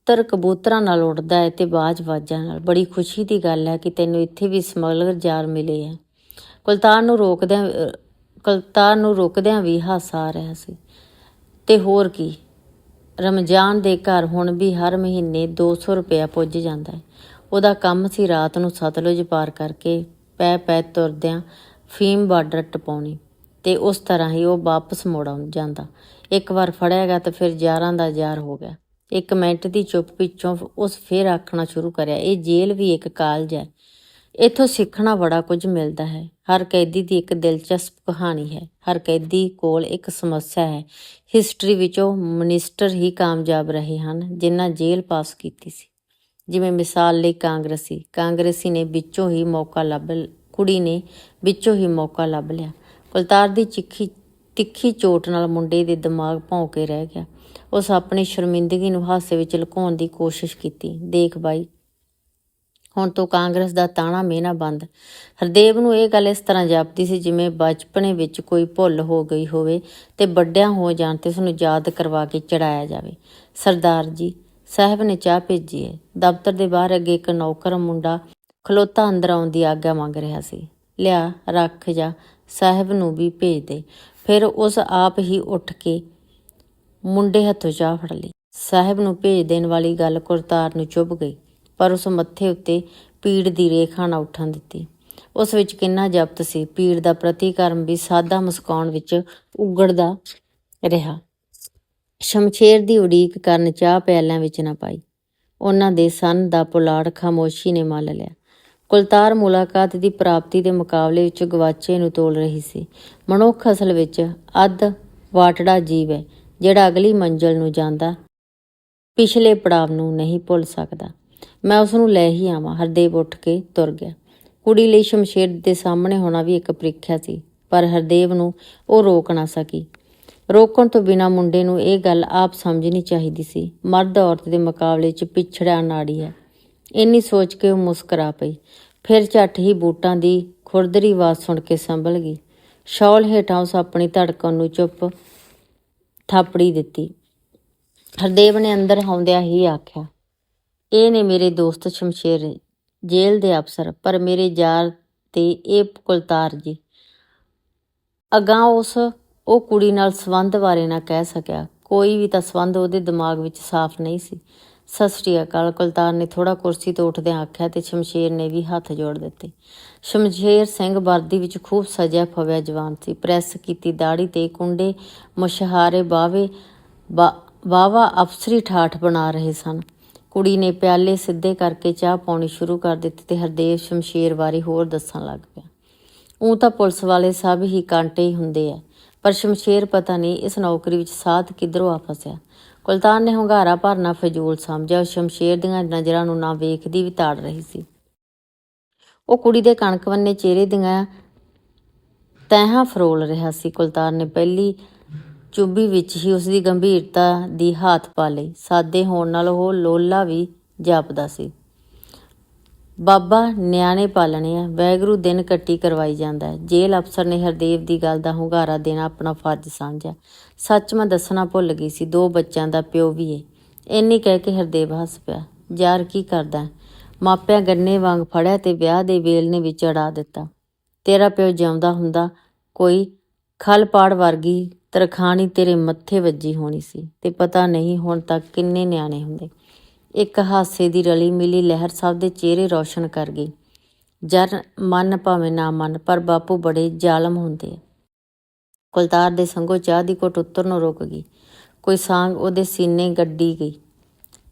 ਕਬੂਤਰ ਕਬੂਤਰਾਂ ਨਾਲ ਉੱਡਦਾ ਹੈ ਤੇ ਬਾਜ ਬਾਜਾਂ ਨਾਲ। ਬੜੀ ਖੁਸ਼ੀ ਦੀ ਗੱਲ ਹੈ ਕਿ ਤੈਨੂੰ ਇੱਥੇ ਵੀ ਸਮਗਲਰ ਜਾਰ ਮਿਲੇ ਹੈ ਕੁਲਤਾਰ ਨੂੰ ਰੋਕਦਿਆਂ, ਕੁਲਤਾਰ ਨੂੰ ਰੋਕਦਿਆਂ ਵੀ ਹਾਸਾ ਆ ਰਿਹਾ ਸੀ। ਤੇ ਹੋਰ ਕੀ, ਰਮਜ਼ਾਨ ਦੇ ਘਰ ਹੁਣ ਵੀ ਹਰ ਮਹੀਨੇ 200 ਰੁਪਇਆ ਪੁੱਜ ਜਾਂਦਾ ਹੈ। ਉਹਦਾ ਕੰਮ ਸੀ ਰਾਤ ਨੂੰ ਸਤਲੁਜ ਪਾਰ ਕਰਕੇ ਪੈ ਪੈ ਤੁਰਦਿਆਂ ਫੀਮ ਬਾਰਡਰ ਟਪਾਉਣੀ ਤੇ ਉਸ ਤਰ੍ਹਾਂ ਹੀ ਉਹ ਵਾਪਸ ਮੁੜ ਜਾਂਦਾ। ਇੱਕ ਵਾਰ ਫੜਿਆ ਗਿਆ ਤਾਂ ਫਿਰ ਯਾਰਾਂ ਦਾ ਯਾਰ ਹੋ ਗਿਆ। ਇੱਕ ਮਿੰਟ ਦੀ ਚੁੱਪ ਪਿੱਛੋਂ ਉਸ ਫੇਰ ਆਖਣਾ ਸ਼ੁਰੂ ਕਰਿਆ, ਇਹ ਜੇਲ੍ਹ ਵੀ ਇੱਕ ਕਾਲਜ ਹੈ। ਇੱਥੋਂ ਸਿੱਖਣਾ ਬੜਾ ਕੁਝ ਮਿਲਦਾ ਹੈ। ਹਰ ਕੈਦੀ ਦੀ ਇੱਕ ਦਿਲਚਸਪ ਕਹਾਣੀ ਹੈ। ਹਰ ਕੈਦੀ ਕੋਲ ਇੱਕ ਸਮੱਸਿਆ ਹੈ। ਹਿਸਟਰੀ ਵਿੱਚੋਂ ਉਹ ਮਨਿਸਟਰ ਹੀ ਕਾਮਯਾਬ ਰਹੇ ਹਨ, ਜਿਨ੍ਹਾਂ ਜੇਲ੍ਹ ਪਾਸ ਕੀਤੀ ਸੀ। ਜਿਵੇਂ ਮਿਸਾਲ ਲਈ ਕਾਂਗਰਸੀ। ਕਾਂਗਰਸੀ ਨੇ ਵਿੱਚੋਂ ਹੀ ਮੌਕਾ ਲੱਭ ਕੁੜੀ ਨੇ ਵਿੱਚੋਂ ਹੀ ਮੌਕਾ ਲੱਭ ਲਿਆ। ਕੁਲਤਾਰ ਦੀ ਚਿੱਖੀ, ਤਿੱਖੀ ਚੋਟ ਨਾਲ ਮੁੰਡੇ ਦੇ ਦਿਮਾਗ ਭੌਂਕੇ ਰਹਿ ਗਿਆ। ਉਸ ਆਪਣੀ ਸ਼ਰਮਿੰਦਗੀ ਨੂੰ ਹਾਸੇ ਵਿੱਚ ਲੁਕਾਉਣ ਦੀ ਕੋਸ਼ਿਸ਼ ਕੀਤੀ। ਦੇਖ ਬਾਈ, ਹੁਣ ਤੋਂ ਕਾਂਗਰਸ ਦਾ ਤਾਣਾ ਮੇਨਾ ਬੰਦ। ਹਰਦੇਵ ਨੂੰ ਇਹ ਗੱਲ ਇਸ ਤਰ੍ਹਾਂ ਜਾਪਦੀ ਸੀ ਜਿਵੇਂ ਬਚਪਨੇ ਵਿੱਚ ਕੋਈ ਭੁੱਲ ਹੋ ਗਈ ਹੋਵੇ ਤੇ ਵੱਡਿਆਂ ਹੋ ਜਾਣ ਤੇ ਉਸ ਨੂੰ ਯਾਦ ਕਰਵਾ ਕੇ ਚੜਾਇਆ ਜਾਵੇ। ਸਰਦਾਰ ਜੀ, ਸਾਹਿਬ ਨੇ ਚਾਹ ਭੇਜੀ ਹੈ। ਦਫ਼ਤਰ ਦੇ ਬਾਹਰ ਅੱਗੇ ਇੱਕ ਨੌਕਰ ਮੁੰਡਾ ਖਲੋਤਾ ਅੰਦਰ ਆਉਣ ਦੀ ਆਗਿਆ ਮੰਗ ਰਿਹਾ ਸੀ। ਲਿਆ, ਰੱਖ ਜਾ, ਸਾਹਿਬ ਨੂੰ ਵੀ ਭੇਜ ਦੇ। ਫਿਰ ਉਸ ਆਪ ਹੀ ਉੱਠ ਕੇ ਮੁੰਡੇ ਹੱਥੋਂ ਚਾਹ ਫੜ ਲਈ। ਸਾਹਿਬ ਨੂੰ ਭੇਜ ਦੇਣ ਵਾਲੀ ਗੱਲ ਕੁਰਤਾਰ ਨੂੰ ਚੁੱਭ ਗਈ, ਪਰ ਉਸ ਮੱਥੇ ਉੱਤੇ ਪੀੜ ਦੀ ਰੇਖਾ ਨਾ ਉੱਠਣ ਦਿੱਤੀ। ਉਸ ਵਿੱਚ ਕਿੰਨਾ ਜਪਤ ਸੀ, ਪੀੜ ਦਾ ਪ੍ਰਤੀਕਰਮ ਵੀ ਸਾਦਾ ਮੁਸਕਾਉਣ ਵਿੱਚ ਉਗੜਦਾ ਰਿਹਾ। ਸ਼ਮਸ਼ੇਰ ਦੀ ਉਡੀਕ ਕਰਨ ਚਾਹ ਪਿਆਲਿਆਂ ਵਿੱਚ ਨਾ ਪਾਈ। ਉਹਨਾਂ ਦੇ ਸੰਨ ਦਾ ਪੁਲਾੜ ਖਾਮੋਸ਼ੀ ਨੇ ਮੱਲ ਲਿਆ। ਕੁਲਤਾਰ ਮੁਲਾਕਾਤ ਦੀ ਪ੍ਰਾਪਤੀ ਦੇ ਮੁਕਾਬਲੇ ਵਿੱਚ ਗਵਾਚੇ ਨੂੰ ਤੋਲ ਰਹੀ ਸੀ। ਮਨੁੱਖ ਅਸਲ ਵਿੱਚ ਅੱਧ ਵਾਟੜਾ ਜੀਵ ਹੈ। ਜਿਹੜਾ ਅਗਲੀ ਮੰਜ਼ਲ ਨੂੰ ਜਾਂਦਾ, ਪਿਛਲੇ ਪੜਾਵ ਨੂੰ ਨਹੀਂ ਭੁੱਲ ਸਕਦਾ। ਮੈਂ ਉਸ ਨੂੰ ਲੈ ਹੀ ਆਵਾਂ। ਹਰਦੇਵ ਉੱਠ ਕੇ ਤੁਰ ਗਿਆ। ਕੁੜੀ ਲਈ ਸ਼ਮਸ਼ੇਰ ਦੇ ਸਾਹਮਣੇ ਹੋਣਾ ਵੀ ਇੱਕ ਪ੍ਰੀਖਿਆ ਸੀ, ਪਰ ਹਰਦੇਵ ਨੂੰ ਉਹ ਰੋਕ ਨਾ ਸਕੀ। ਰੋਕਣ ਤੋਂ ਬਿਨਾ ਮੁੰਡੇ ਨੂੰ ਇਹ ਗੱਲ ਆਪ ਸਮਝਣੀ ਚਾਹੀਦੀ ਸੀ। ਮਰਦ ਔਰਤ ਦੇ ਮੁਕਾਬਲੇ 'ਚ ਪਿਛੜਿਆ ਨਾੜੀ ਹੈ। ਇੰਨੀ ਸੋਚ ਕੇ ਉਹ ਮੁਸਕਰਾ ਪਈ। ਫਿਰ ਝੱਟ ਹੀ ਬੂਟਾਂ ਦੀ ਖੁਰਦਰੀ ਆਵਾਜ਼ ਸੁਣ ਕੇ ਸੰਭਲ ਗਈ। ਸ਼ੌਲ ਹੇਠਾਂ ਉਸ ਆਪਣੀ ਧੜਕਣ ਨੂੰ ਚੁੱਪ ਥਾਪੜੀ ਦਿੱਤੀ। ਹਰਦੇਵ ਨੇ ਅੰਦਰ ਆਉਂਦਿਆਂ ਹੀ ਆਖਿਆ, ਇਹ ਨੇ ਮੇਰੇ ਦੋਸਤ ਸ਼ਮਸ਼ੇਰ ਜੇਲ੍ਹ ਦੇ ਅਫਸਰ, ਪਰ ਮੇਰੇ ਯਾਰ ਤੇ ਇਹ ਕੁਲਤਾਰ ਜੀ। ਅਗਾਂ ਉਸ, ਉਹ ਕੁੜੀ ਨਾਲ ਸੰਬੰਧ ਬਾਰੇ ਨਾ ਕਹਿ ਸਕਿਆ। ਕੋਈ ਵੀ ਤਾਂ ਸੰਬੰਧ ਉਹਦੇ ਦਿਮਾਗ ਵਿੱਚ ਸਾਫ਼ ਨਹੀਂ ਸੀ। ਸਤਿ ਸ੍ਰੀ ਅਕਾਲ। ਕੁਲਤਾਰ ਨੇ ਥੋੜਾ ਕੁਰਸੀ ਤੋਂ ਉੱਠਦਿਆਂ ਆਖਿਆ ਤੇ ਸ਼ਮਸ਼ੇਰ ਨੇ ਵੀ ਹੱਥ ਜੋੜ ਦਿੱਤੇ। ਸ਼ਮਸ਼ੇਰ ਸਿੰਘ ਵਰਦੀ ਵਿੱਚ ਖੂਬ ਸਜਿਆ ਫਵਿਆ ਜਵਾਨ ਸੀ। ਪ੍ਰੈਸ ਕੀਤੀ ਦਾੜੀ ਤੇ ਕੁੰਡੇ ਮੁਸ਼ਹਾਰੇ ਬਾਵੇ ਵਾਵਾ ਅਫਸਰੀ ਠਾਠ ਬਣਾ ਰਹੇ ਸਨ। ਕੁੜੀ ਨੇ ਪਿਆਲੇ ਸਿੱਧੇ ਕਰਕੇ ਚਾਹ ਪਾਉਣੀ ਸ਼ੁਰੂ ਕਰ ਦਿੱਤੀ ਤੇ ਹਰਦੇਵ ਸ਼ਮਸ਼ੇਰ ਬਾਰੇ ਹੋਰ ਦੱਸਣ ਲੱਗ ਪਿਆ। ਉਹ ਤਾਂ ਪੁਲਿਸ ਵਾਲੇ ਸਭ ਹੀ ਕਾਂਟੇ ਹੀ ਹੁੰਦੇ ਆ ਪਰ ਸ਼ਮਸ਼ੇਰ ਪਤਾ ਨਹੀਂ ਇਸ ਨੌਕਰੀ ਵਿੱਚ ਸਾਥ ਕਿੱਧਰੋਂ ਆ ਫਸਿਆ। ਕੁਲਤਾਨ ਨੇ ਹੁੰਗਾਰਾ ਭਰਨਾ ਫਜ਼ੂਲ ਸਮਝਿਆ। ਉਹ ਸ਼ਮਸ਼ੇਰ ਦੀਆਂ ਨਜ਼ਰਾਂ ਨੂੰ ਨਾ ਵੇਖਦੀ ਵੀ ਤਾੜ ਰਹੀ ਸੀ। ਉਹ ਕੁੜੀ ਦੇ ਕਣਕ ਵੰਨੇ ਚਿਹਰੇ ਦੀਆਂ ਤੈਹਾਂ ਫਰੋਲ ਰਿਹਾ ਸੀ। ਕੁਲਤਾਰ ਨੇ ਪਹਿਲੀ ਚੁੱਭੀ ਵਿੱਚ ਹੀ ਉਸ ਦੀ ਗੰਭੀਰਤਾ ਦੀ ਹੱਥ ਪਾ ਲਈ। ਸਾਦੇ ਹੋਣ ਨਾਲ ਉਹ ਲੋਲਾ ਵੀ ਜਾਪਦਾ ਸੀ। ਬਾਬਾ, ਨਿਆਣੇ ਪਾਲਣੇ ਆ, ਵੈਗਰੂ ਦਿਨ ਕੱਟੀ ਕਰਵਾਈ ਜਾਂਦਾ ਹੈ। ਜੇਲ੍ਹ ਅਫਸਰ ਨੇ ਹਰਦੇਵ ਦੀ ਗੱਲ ਦਾ ਹੁੰਗਾਰਾ ਦੇਣਾ ਆਪਣਾ ਫਰਜ਼ ਸਮਝਿਆ ਸੱਚ ਮੈਂ ਦੱਸਣਾ ਭੁੱਲ ਗਈ ਸੀ, ਦੋ ਬੱਚਿਆਂ ਦਾ ਪਿਓ ਵੀ ਏ। ਇੰਨੀ ਕਹਿ ਕੇ ਹਰਦੇਵ ਹੱਸ ਪਿਆ। ਯਾਰ ਕੀ ਕਰਦਾ ਮਾਪਿਆਂ ਗੰਨੇ ਵਾਂਗ ਫੜਿਆ ਤੇ ਵਿਆਹ ਦੇ ਵੇਲ ਨੇ ਵਿੱਚ ਅੜਾ ਦਿੱਤਾ। ਤੇਰਾ ਪਿਓ ਜਿਉਂਦਾ ਹੁੰਦਾ, ਕੋਈ ਖਲ ਪਾੜ ਵਰਗੀ ਤਰਖਾਣੀ ਤੇਰੇ ਮੱਥੇ ਵੱਜੀ ਹੋਣੀ ਸੀ। ਤੇ ਪਤਾ ਨਹੀਂ ਹੁਣ ਤੱਕ ਕਿੰਨੇ ਨਿਆਣੇ ਹੁੰਦੇ। ਇੱਕ ਹਾਸੇ ਦੀ ਰਲੀ ਮਿਲੀ ਲਹਿਰ ਸਭ ਦੇ ਚਿਹਰੇ ਰੌਸ਼ਨ ਕਰ ਗਈ। ਜਰ ਮਨ ਭਾਵੇਂ ਨਾ ਮਨ, ਪਰ ਬਾਪੂ ਬੜੇ ਜ਼ਾਲਮ ਹੁੰਦੇ। ਕੁਲਤਾਰ ਦੇ ਸੰਗੋ ਚਾਹ ਦੀ ਘੁੱਟ ਉੱਤਰ ਨੂੰ ਰੁਕ ਗਈ। ਕੋਈ ਸਾਂਗ ਉਹਦੇ ਸੀਨੇ ਗੱਡੀ ਗਈ।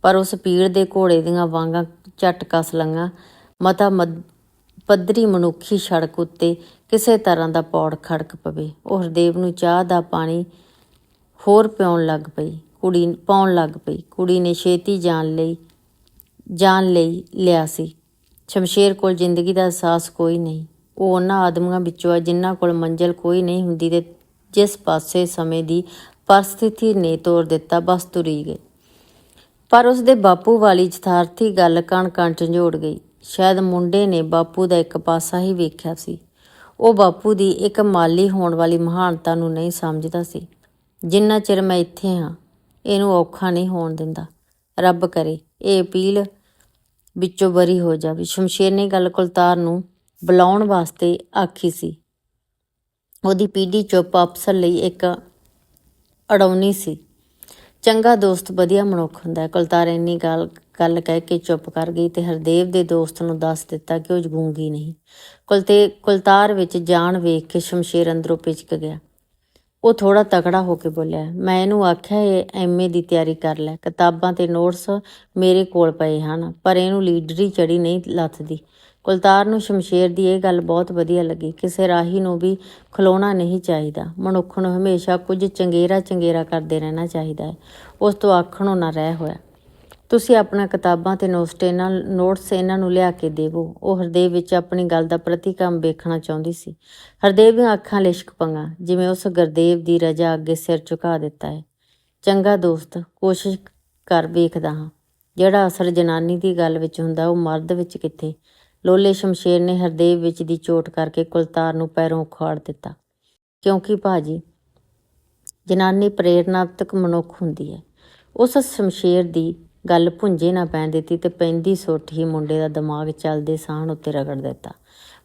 ਪਰ ਉਸ ਪੀੜ ਦੇ ਘੋੜੇ ਦੀਆਂ ਵਾਂਗਾਂ ਝਟ ਕਸ ਲੰਗਾ ਮਤਾ ਮਦ- ਪੱਧਰੀ ਮਨੁੱਖੀ ਸੜਕ ਉੱਤੇ ਕਿਸੇ ਤਰ੍ਹਾਂ ਦਾ ਪੌੜ ਖੜਕ ਪਵੇ। ਉਹ ਹਰਦੇਵ ਨੂੰ ਚਾਹ ਦਾ ਪਾਣੀ ਹੋਰ ਪਿਉਣ ਲੱਗ ਪਈ। ਕੁੜੀ ਪਾਉਣ ਲੱਗ ਪਈ। ਕੁੜੀ ਨੇ ਛੇਤੀ ਜਾਣ ਲਈ ਜਾਣ ਲਈ ਲਿਆ ਸੀ। ਸ਼ਮਸ਼ੇਰ ਕੋਲ ਜ਼ਿੰਦਗੀ ਦਾ ਅਹਿਸਾਸ ਕੋਈ ਨਹੀਂ। ਉਹ ਉਹਨਾਂ ਆਦਮੀਆਂ ਵਿੱਚੋਂ ਹੈ ਜਿਨ੍ਹਾਂ ਕੋਲ ਮੰਜ਼ਲ ਕੋਈ ਨਹੀਂ ਹੁੰਦੀ ਤੇ ਜਿਸ ਪਾਸੇ ਸਮੇਂ ਦੀ ਪਰਸਥਿਤੀ ਨੇ ਤੋਰ ਦਿੱਤਾ, ਬਸ ਤੁਰੀ ਗਈ। ਪਰ ਉਸ ਦੇ ਬਾਪੂ ਵਾਲੀ ਯਥਾਰਥੀ ਗੱਲ ਕਣ ਕਣ ਝੰਜੋੜ ਗਈ। ਸ਼ਾਇਦ ਮੁੰਡੇ ਨੇ ਬਾਪੂ ਦਾ ਇੱਕ ਪਾਸਾ ਹੀ ਵੇਖਿਆ ਸੀ। ਉਹ ਬਾਪੂ ਦੀ ਇੱਕ ਮਾਲੀ ਹੋਣ ਵਾਲੀ ਮਹਾਨਤਾ ਨੂੰ ਨਹੀਂ ਸਮਝਦਾ ਸੀ। ਜਿੰਨਾ ਚਿਰ ਮੈਂ ਇੱਥੇ ਹਾਂ ਇਹਨੂੰ ਔਖਾ ਨਹੀਂ ਹੋਣ ਦਿੰਦਾ। ਰੱਬ ਕਰੇ, ਇਹ ਅਪੀਲ ਵਿੱਚੋਂ ਬਰੀ ਹੋ ਜਾਵੇ। ਸ਼ਮਸ਼ੇਰ ਨੇ ਗੱਲ ਕੁਲਤਾਰ ਨੂੰ ਬੁਲਾਉਣ ਵਾਸਤੇ ਆਖੀ ਸੀ। ਉਹਦੀ ਪੀੜੀ ਚੁੱਪ ਅਫਸਰ ਲਈ ਇੱਕ ਅੜਾਉਣੀ ਸੀ। ਚੰਗਾ ਦੋਸਤ ਵਧੀਆ ਮਨੁੱਖ ਹੁੰਦਾ ਕੁਲਤਾਰ ਇੰਨੀ ਗੱਲ ਗੱਲ ਕਹਿ ਕੇ ਚੁੱਪ ਕਰ ਗਈ ਤੇ ਹਰਦੇਵ ਦੇ ਦੋਸਤ ਨੂੰ ਦੱਸ ਦਿੱਤਾ ਕਿ ਉਹ ਜਗੂੰਗੀ ਨਹੀਂ। ਕੁਲਤੇ, ਕੁਲਤਾਰ ਵਿੱਚ ਜਾਨ ਵੇਖ ਕੇ ਸ਼ਮਸ਼ੇਰ ਅੰਦਰੋਂ ਪਿਚਕ ਗਿਆ। ਉਹ ਥੋੜਾ ਤਕੜਾ ਹੋ ਕੇ ਬੋਲਿਆ, ਮੈਂ ਇਹਨੂੰ ਆਖਿਆ, ਇਹ ਐਮਏ ਦੀ ਤਿਆਰੀ ਕਰ ਲੈ, ਕਿਤਾਬਾਂ ਤੇ ਨੋਟਸ ਮੇਰੇ ਕੋਲ ਪਏ ਹਨ, ਪਰ ਇਹਨੂੰ ਲੀਡਰੀ ਚੜੀ ਨਹੀਂ ਲੱਥਦੀ। ਕੁਲਤਾਰ ਨੂੰ ਸ਼ਮਸ਼ੇਰ ਦੀ ਇਹ ਗੱਲ ਬਹੁਤ ਵਧੀਆ ਲੱਗੀ, ਕਿਸੇ ਰਾਹੀ ਨੂੰ ਵੀ ਖਲੋਣਾ ਨਹੀਂ ਚਾਹੀਦਾ। ਮਨੁੱਖ ਨੂੰ ਹਮੇਸ਼ਾ ਕੁਝ ਚੰਗੇਰਾ ਚੰਗੇਰਾ ਕਰਦੇ ਰਹਿਣਾ ਚਾਹੀਦਾ ਹੈ। ਉਸ ਤੋਂ ਆਖਣੋਂ ਨਾ ਰਹਿ ਹੋਇਆ। ਤੁਸੀਂ ਆਪਣਾ ਕਿਤਾਬਾਂ ਤੇ ਨੋਟਸ ਇਹਨਾਂ ਨੋਟਸ ਇਹਨਾਂ ਨੂੰ ਲਿਆ ਕੇ ਦੇਵੋ। ਉਹ ਹਰਦੇਵ ਵਿੱਚ ਆਪਣੀ ਗੱਲ ਦਾ ਪ੍ਰਤੀਕਰਮ ਵੇਖਣਾ ਚਾਹੁੰਦੀ ਸੀ। ਹਰਦੇਵ ਦੀਆਂ ਅੱਖਾਂ ਲਿਸ਼ਕ ਪਈਆਂ, ਜਿਵੇਂ ਉਸ ਗੁਰਦੇਵ ਦੀ ਰਜਾ ਅੱਗੇ ਸਿਰ ਝੁਕਾ ਦਿੱਤਾ ਹੈ। ਚੰਗਾ ਦੋਸਤ, ਕੋਸ਼ਿਸ਼ ਕਰ ਵੇਖਦਾ ਹਾਂ। ਜਿਹੜਾ ਅਸਰ ਜਨਾਨੀ ਦੀ ਗੱਲ ਵਿੱਚ ਹੁੰਦਾ, ਉਹ ਮਰਦ ਵਿੱਚ ਕਿੱਥੇ? ਲੋਲੇ ਸ਼ਮਸ਼ੇਰ ਨੇ ਹਰਦੇਵ ਵਿੱਚ ਦੀ ਚੋਟ ਕਰਕੇ ਕੁਲਤਾਰ ਨੂੰ ਪੈਰੋਂ ਉਖਾੜ ਦਿੱਤਾ। ਕਿਉਂਕਿ ਭਾਜੀ, ਜਨਾਨੀ ਪ੍ਰੇਰਨਾਤਮਕ ਮਨੁੱਖ ਹੁੰਦੀ ਹੈ। ਉਸ ਸ਼ਮਸ਼ੇਰ ਦੀ ਗੱਲ ਭੁੰਜੇ ਨਾ ਪੈਣ ਦਿੱਤੀ ਤੇ ਪੈਂਦੀ ਸੁੱਟ ਹੀ ਮੁੰਡੇ ਦਾ ਦਿਮਾਗ ਚੱਲਦੇ ਸਾਹਣ ਉੱਤੇ ਰਗੜ ਦਿੱਤਾ।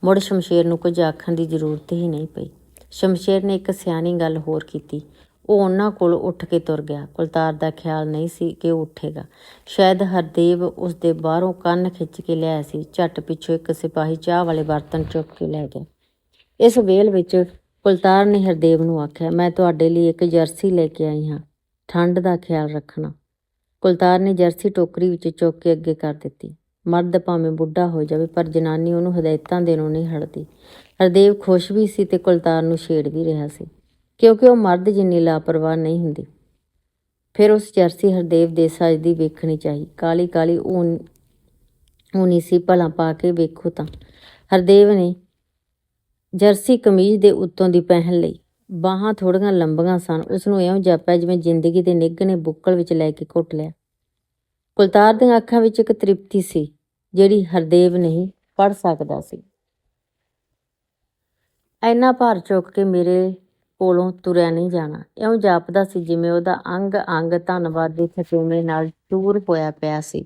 ਮੁੜ ਸ਼ਮਸ਼ੇਰ ਨੂੰ ਕੁਝ ਆਖਣ ਦੀ ਜ਼ਰੂਰਤ ਹੀ ਨਹੀਂ ਪਈ। ਸ਼ਮਸ਼ੇਰ ਨੇ ਇੱਕ ਸਿਆਣੀ ਗੱਲ ਹੋਰ ਕੀਤੀ। ਉਹ ਉਹਨਾਂ ਕੋਲ ਉੱਠ ਕੇ ਤੁਰ ਗਿਆ। ਕੁਲਤਾਰ ਦਾ ਖਿਆਲ ਨਹੀਂ ਸੀ ਕਿ ਉਹ ਉੱਠੇਗਾ। ਸ਼ਾਇਦ ਹਰਦੇਵ ਉਸ ਦੇ ਬਾਹਰੋਂ ਕੰਨ ਖਿੱਚ ਕੇ ਲਿਆਇਆ ਸੀ। ਝੱਟ ਪਿੱਛੋਂ ਇੱਕ ਸਿਪਾਹੀ ਚਾਹ ਵਾਲੇ ਬਰਤਨ ਚੁੱਕ ਕੇ ਲੈ ਗਿਆ। ਇਸ ਵੇਲ ਵਿੱਚ ਕੁਲਤਾਰ ਨੇ ਹਰਦੇਵ ਨੂੰ ਆਖਿਆ, ਮੈਂ ਤੁਹਾਡੇ ਲਈ ਇੱਕ ਜਰਸੀ ਲੈ ਕੇ ਆਈ ਹਾਂ। ਠੰਡ ਦਾ ਖਿਆਲ ਰੱਖਣਾ। ਕੁਲਤਾਰ ਨੇ ਜਰਸੀ ਟੋਕਰੀ ਵਿੱਚ ਚੁੱਕ ਕੇ ਅੱਗੇ ਕਰ ਦਿੱਤੀ। ਮਰਦ ਭਾਵੇਂ ਬੁੱਢਾ ਹੋ ਜਾਵੇ, ਪਰ ਜਨਾਨੀ ਉਹਨੂੰ ਹਦਾਇਤਾਂ ਦੇਣੋਂ ਨਹੀਂ ਹਟਦੀ। ਹਰਦੇਵ ਖੁਸ਼ ਵੀ ਸੀ ਤੇ ਕੁਲਤਾਰ ਨੂੰ ਛੇੜ ਵੀ ਰਿਹਾ ਸੀ, ਕਿਉਂਕਿ ਉਹ ਮਰਦ ਜਿੰਨੀ ਲਾਪਰਵਾਹ ਨਹੀਂ ਹੁੰਦੀ। ਫਿਰ ਉਸ ਜਰਸੀ ਹਰਦੇਵ ਦੇ ਸਜਦੀ ਵੇਖਣੀ ਚਾਹੀ। ਕਾਲੀ ਕਾਲੀ ਊਨ, ਊਨੀ ਸੀ, ਭਲਾ ਪਾ ਕੇ ਵੇਖੋ ਤਾਂ। ਹਰਦੇਵ ਨੇ ਜਰਸੀ ਕਮੀਜ਼ ਦੇ ਉੱਤੋਂ ਦੀ ਪਹਿਨ ਲਈ। ਬਾਹਾਂ ਥੋੜੀਆਂ ਲੰਬੀਆਂ ਸਨ। ਉਸ ਨੂੰ ਇਉਂ ਜਾਪਿਆ ਜਿਵੇਂ ਜ਼ਿੰਦਗੀ ਦੇ ਨਿੱਘ ਨੇ ਬੁੱਕਲ ਵਿੱਚ ਲੈ ਕੇ ਘੁੱਟ ਲਿਆ। ਕੁਲਤਾਰ ਦੀਆਂ ਅੱਖਾਂ ਵਿੱਚ ਇੱਕ ਤ੍ਰਿਪਤੀ ਸੀ, ਜਿਹੜੀ ਹਰਦੇਵ ਨਹੀਂ ਪੜ ਸਕਦਾ ਸੀ। ਐਨਾ ਭਾਰ ਚੁੱਕ ਕੇ ਮੇਰੇ ਕੋਲੋਂ ਤੁਰਿਆ ਨਹੀਂ ਜਾਣਾ। ਇਉਂ ਜਾਪਦਾ ਸੀ ਜਿਵੇਂ ਉਹਦਾ ਅੰਗ ਅੰਗ ਧੰਨਵਾਦ ਦੇ ਖਚੂਮੇ ਨਾਲ ਚੂਰ ਹੋਇਆ ਪਿਆ ਸੀ।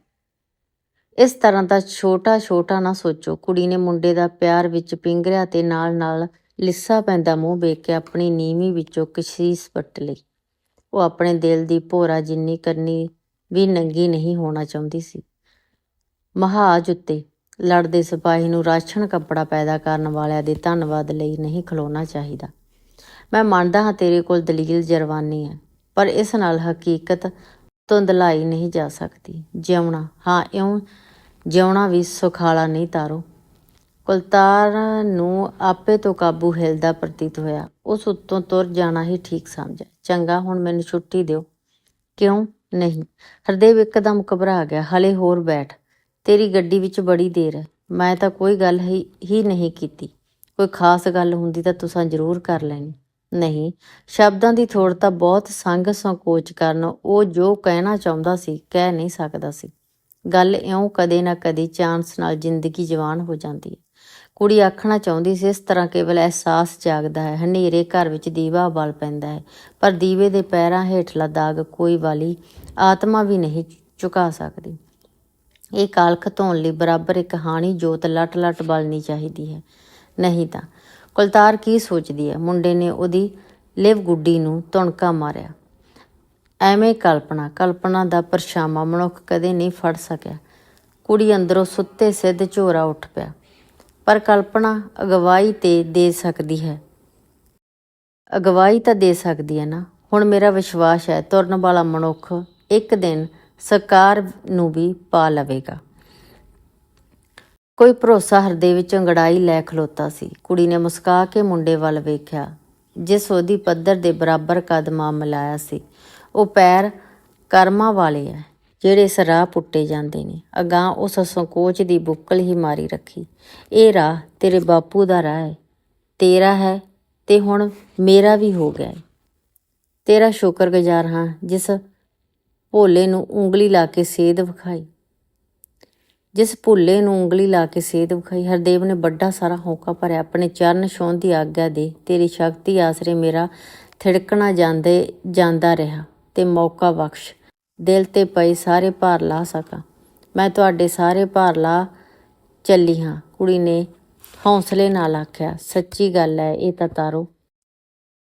ਇਸ ਤਰ੍ਹਾਂ ਦਾ ਛੋਟਾ ਛੋਟਾ ਨਾ ਸੋਚੋ। ਕੁੜੀ ਨੇ ਮੁੰਡੇ ਦਾ ਪਿਆਰ ਵਿੱਚ ਪਿੰਗਰਿਆ ਤੇ ਨਾਲ ਨਾਲ ਲਿੱਸਾ ਪੈਂਦਾ ਮੂੰਹ ਵੇਖ ਕੇ ਆਪਣੀ ਨੀਵੀਂ ਵਿੱਚੋਂ ਕਸ਼ੀਸ ਪੱਟ ਲਈ। ਉਹ ਆਪਣੇ ਦਿਲ ਦੀ ਭੋਰਾ ਜਿੰਨੀ ਕਰਨੀ ਵੀ ਨੰਗੀ ਨਹੀਂ ਹੋਣਾ ਚਾਹੁੰਦੀ ਸੀ। ਮਹਾਜ ਉੱਤੇ ਲੜਦੇ ਸਿਪਾਹੀ ਨੂੰ ਰਾਸ਼ਨ ਕੱਪੜਾ ਪੈਦਾ ਕਰਨ ਵਾਲਿਆਂ ਦੇ ਧੰਨਵਾਦ ਲਈ ਨਹੀਂ ਖਲੋਣਾ ਚਾਹੀਦਾ। ਮੈਂ ਮੰਨਦਾ ਹਾਂ ਤੇਰੇ ਕੋਲ ਦਲੀਲ ਜਰਵਾਨੀ ਹੈ, ਪਰ ਇਸ ਨਾਲ ਹਕੀਕਤ ਧੁੰਦਲਾਈ ਨਹੀਂ ਜਾ ਸਕਦੀ। ਜਿਉਣਾ, ਹਾਂ ਇਉਂ ਜਿਉਣਾ ਵੀ ਸੁਖਾਲਾ ਨਹੀਂ ਤਾਰੋ। ਕੁਲਤਾਰ ਨੂੰ ਆਪੇ ਤੋਂ ਕਾਬੂ ਹਿਲਦਾ ਪ੍ਰਤੀਤ ਹੋਇਆ। ਉਸ ਉੱਤੋਂ ਤੁਰ ਜਾਣਾ ਹੀ ਠੀਕ ਸਮਝਿਆ। ਚੰਗਾ, ਹੁਣ ਮੈਨੂੰ ਛੁੱਟੀ ਦਿਓ। ਕਿਉਂ? ਨਹੀਂ। ਹਰਦੇਵ ਇੱਕਦਮ ਘਬਰਾ ਗਿਆ। ਹਲੇ ਹੋਰ ਬੈਠ। ਤੇਰੀ ਗੱਡੀ ਵਿੱਚ ਬੜੀ ਦੇਰ ਹੈ। ਮੈਂ ਤਾਂ ਕੋਈ ਗੱਲ ਹੀ ਨਹੀਂ ਕੀਤੀ। ਕੋਈ ਖਾਸ ਗੱਲ ਹੁੰਦੀ ਤਾਂ ਤੁਸੀਂ ਜ਼ਰੂਰ ਕਰ ਲੈਣੀ। ਨਹੀਂ। ਸ਼ਬਦਾਂ ਦੀ ਥੋੜ ਤਾਂ ਬਹੁਤ ਸੰਗ ਸੰਕੋਚ ਕਰਨ। ਉਹ ਜੋ ਕਹਿਣਾ ਚਾਹੁੰਦਾ ਸੀ, ਕਹਿ ਨਹੀਂ ਸਕਦਾ ਸੀ। ਗੱਲ ਇਉਂ ਕਦੇ ਨਾ ਕਦੇ ਚਾਂਸ ਨਾਲ ਜ਼ਿੰਦਗੀ ਜਵਾਨ ਹੋ ਜਾਂਦੀ ਹੈ। ਕੁੜੀ ਆਖਣਾ ਚਾਹੁੰਦੀ ਸੀ, ਇਸ ਤਰ੍ਹਾਂ ਕੇਵਲ ਅਹਿਸਾਸ ਜਾਗਦਾ ਹੈ, ਹਨੇਰੇ ਘਰ ਵਿੱਚ ਦੀਵਾ ਬਲ ਪੈਂਦਾ ਹੈ, ਪਰ ਦੀਵੇ ਦੇ ਪੈਰਾਂ ਹੇਠਲਾ ਦਾਗ ਕੋਈ ਵਾਲੀ ਆਤਮਾ ਵੀ ਨਹੀਂ ਝੁਕਾ ਸਕਦੀ। ਇਹ ਕਾਲਖ ਧੋਣ ਲਈ ਬਰਾਬਰ ਇੱਕ ਹਾਣੀ ਜੋਤ ਲਟ ਲਟ ਬਲਣੀ ਚਾਹੀਦੀ ਹੈ। ਨਹੀਂ ਤਾਂ, ਕੁਲਤਾਰ ਕੀ ਸੋਚਦੀ ਹੈ? ਮੁੰਡੇ ਨੇ ਉਹਦੀ ਲਿਵ ਗੁੱਡੀ ਨੂੰ ਤੁਣਕਾ ਮਾਰਿਆ। ਐਵੇਂ ਕਲਪਨਾ ਕਲਪਨਾ ਦਾ ਪਰਛਾਵਾਂ ਮਨੁੱਖ ਕਦੇ ਨਹੀਂ ਫੜ ਸਕਿਆ। ਕੁੜੀ ਅੰਦਰੋਂ ਸੁੱਤੇ ਸਿੱਧ ਝੋਰਾ ਉੱਠ ਪਿਆ। ਪਰ ਕਲਪਨਾ ਅਗਵਾਈ ਤੇ ਦੇ ਸਕਦੀ ਹੈ। ਅਗਵਾਈ ਤਾਂ ਦੇ ਸਕਦੀ ਹੈ ਨਾ। ਹੁਣ ਮੇਰਾ ਵਿਸ਼ਵਾਸ ਹੈ, ਤੁਰਨ ਵਾਲਾ ਮਨੁੱਖ ਇੱਕ ਦਿਨ ਸਰਕਾਰ ਨੂੰ ਵੀ ਪਾ ਲਵੇਗਾ। ਕੋਈ ਭਰੋਸਾ ਹਿਰਦੇ ਵਿੱਚ ਅੰਗੜਾਈ ਲੈ ਖਲੋਤਾ ਸੀ। ਕੁੜੀ ਨੇ ਮੁਸਕਾ ਕੇ ਮੁੰਡੇ ਵੱਲ ਵੇਖਿਆ, ਜਿਸ ਉਹਦੀ ਪੱਧਰ ਦੇ ਬਰਾਬਰ ਕਦਮਾਂ ਮਿਲਾਇਆ ਸੀ। ਉਹ ਪੈਰ ਕਰਮਾਂ ਵਾਲੇ ਹੈ। ਜਿਹੜੇ ਇਸ ਰਾਹ ਪੁੱਟੇ ਜਾਂਦੇ ਨੇ। ਅਗਾਂ ਉਸ ਸੰਕੋਚ ਦੀ ਬੁੱਕਲ ਹੀ ਮਾਰੀ ਰੱਖੀ। ਇਹ ਰਾਹ ਤੇਰੇ ਬਾਪੂ ਦਾ ਰਾਹ ਹੈ ਤੇਰਾ ਹੈ ਤੇ ਹੁਣ ਮੇਰਾ ਵੀ ਹੋ ਗਿਆ ਹੈ ਤੇਰਾ ਸ਼ੁਕਰਗੁਜ਼ਾਰ ਹਾਂ ਜਿਸ ਭੋਲੇ ਨੂੰ ਉਂਗਲੀ ਲਾ ਕੇ ਸੇਧ ਵਿਖਾਈ। ਜਿਸ ਭੁੱਲੇ ਨੂੰ ਉਂਗਲੀ ਲਾ ਕੇ ਸੇਧ ਵਿਖਾਈ। ਹਰਦੇਵ ਨੇ ਵੱਡਾ ਸਾਰਾ ਹੌਕਾ ਭਰਿਆ। ਆਪਣੇ ਚਰਨ ਛੋਹਣ ਦੀ ਆਗਿਆ ਦੇ। ਤੇਰੀ ਸ਼ਕਤੀ ਆਸਰੇ ਮੇਰਾ ਥਿੜਕਣਾ ਜਾਂਦੇ, ਜਾਂਦਾ ਰਿਹਾ ਤੇ ਮੌਕਾ ਬਖਸ਼। ਦਿਲ ਤੇ ਪਏ ਸਾਰੇ ਭਾਰ ਲਾ ਸਕਾਂ। ਮੈਂ ਤੁਹਾਡੇ ਸਾਰੇ ਭਾਰ ਲਾ ਚੱਲੀ ਹਾਂ। ਕੁੜੀ ਨੇ ਹੌਸਲੇ ਨਾਲ ਆਖਿਆ, ਸੱਚੀ ਗੱਲ ਹੈ ਇਹ ਤਾਂ ਤਾਰੋ।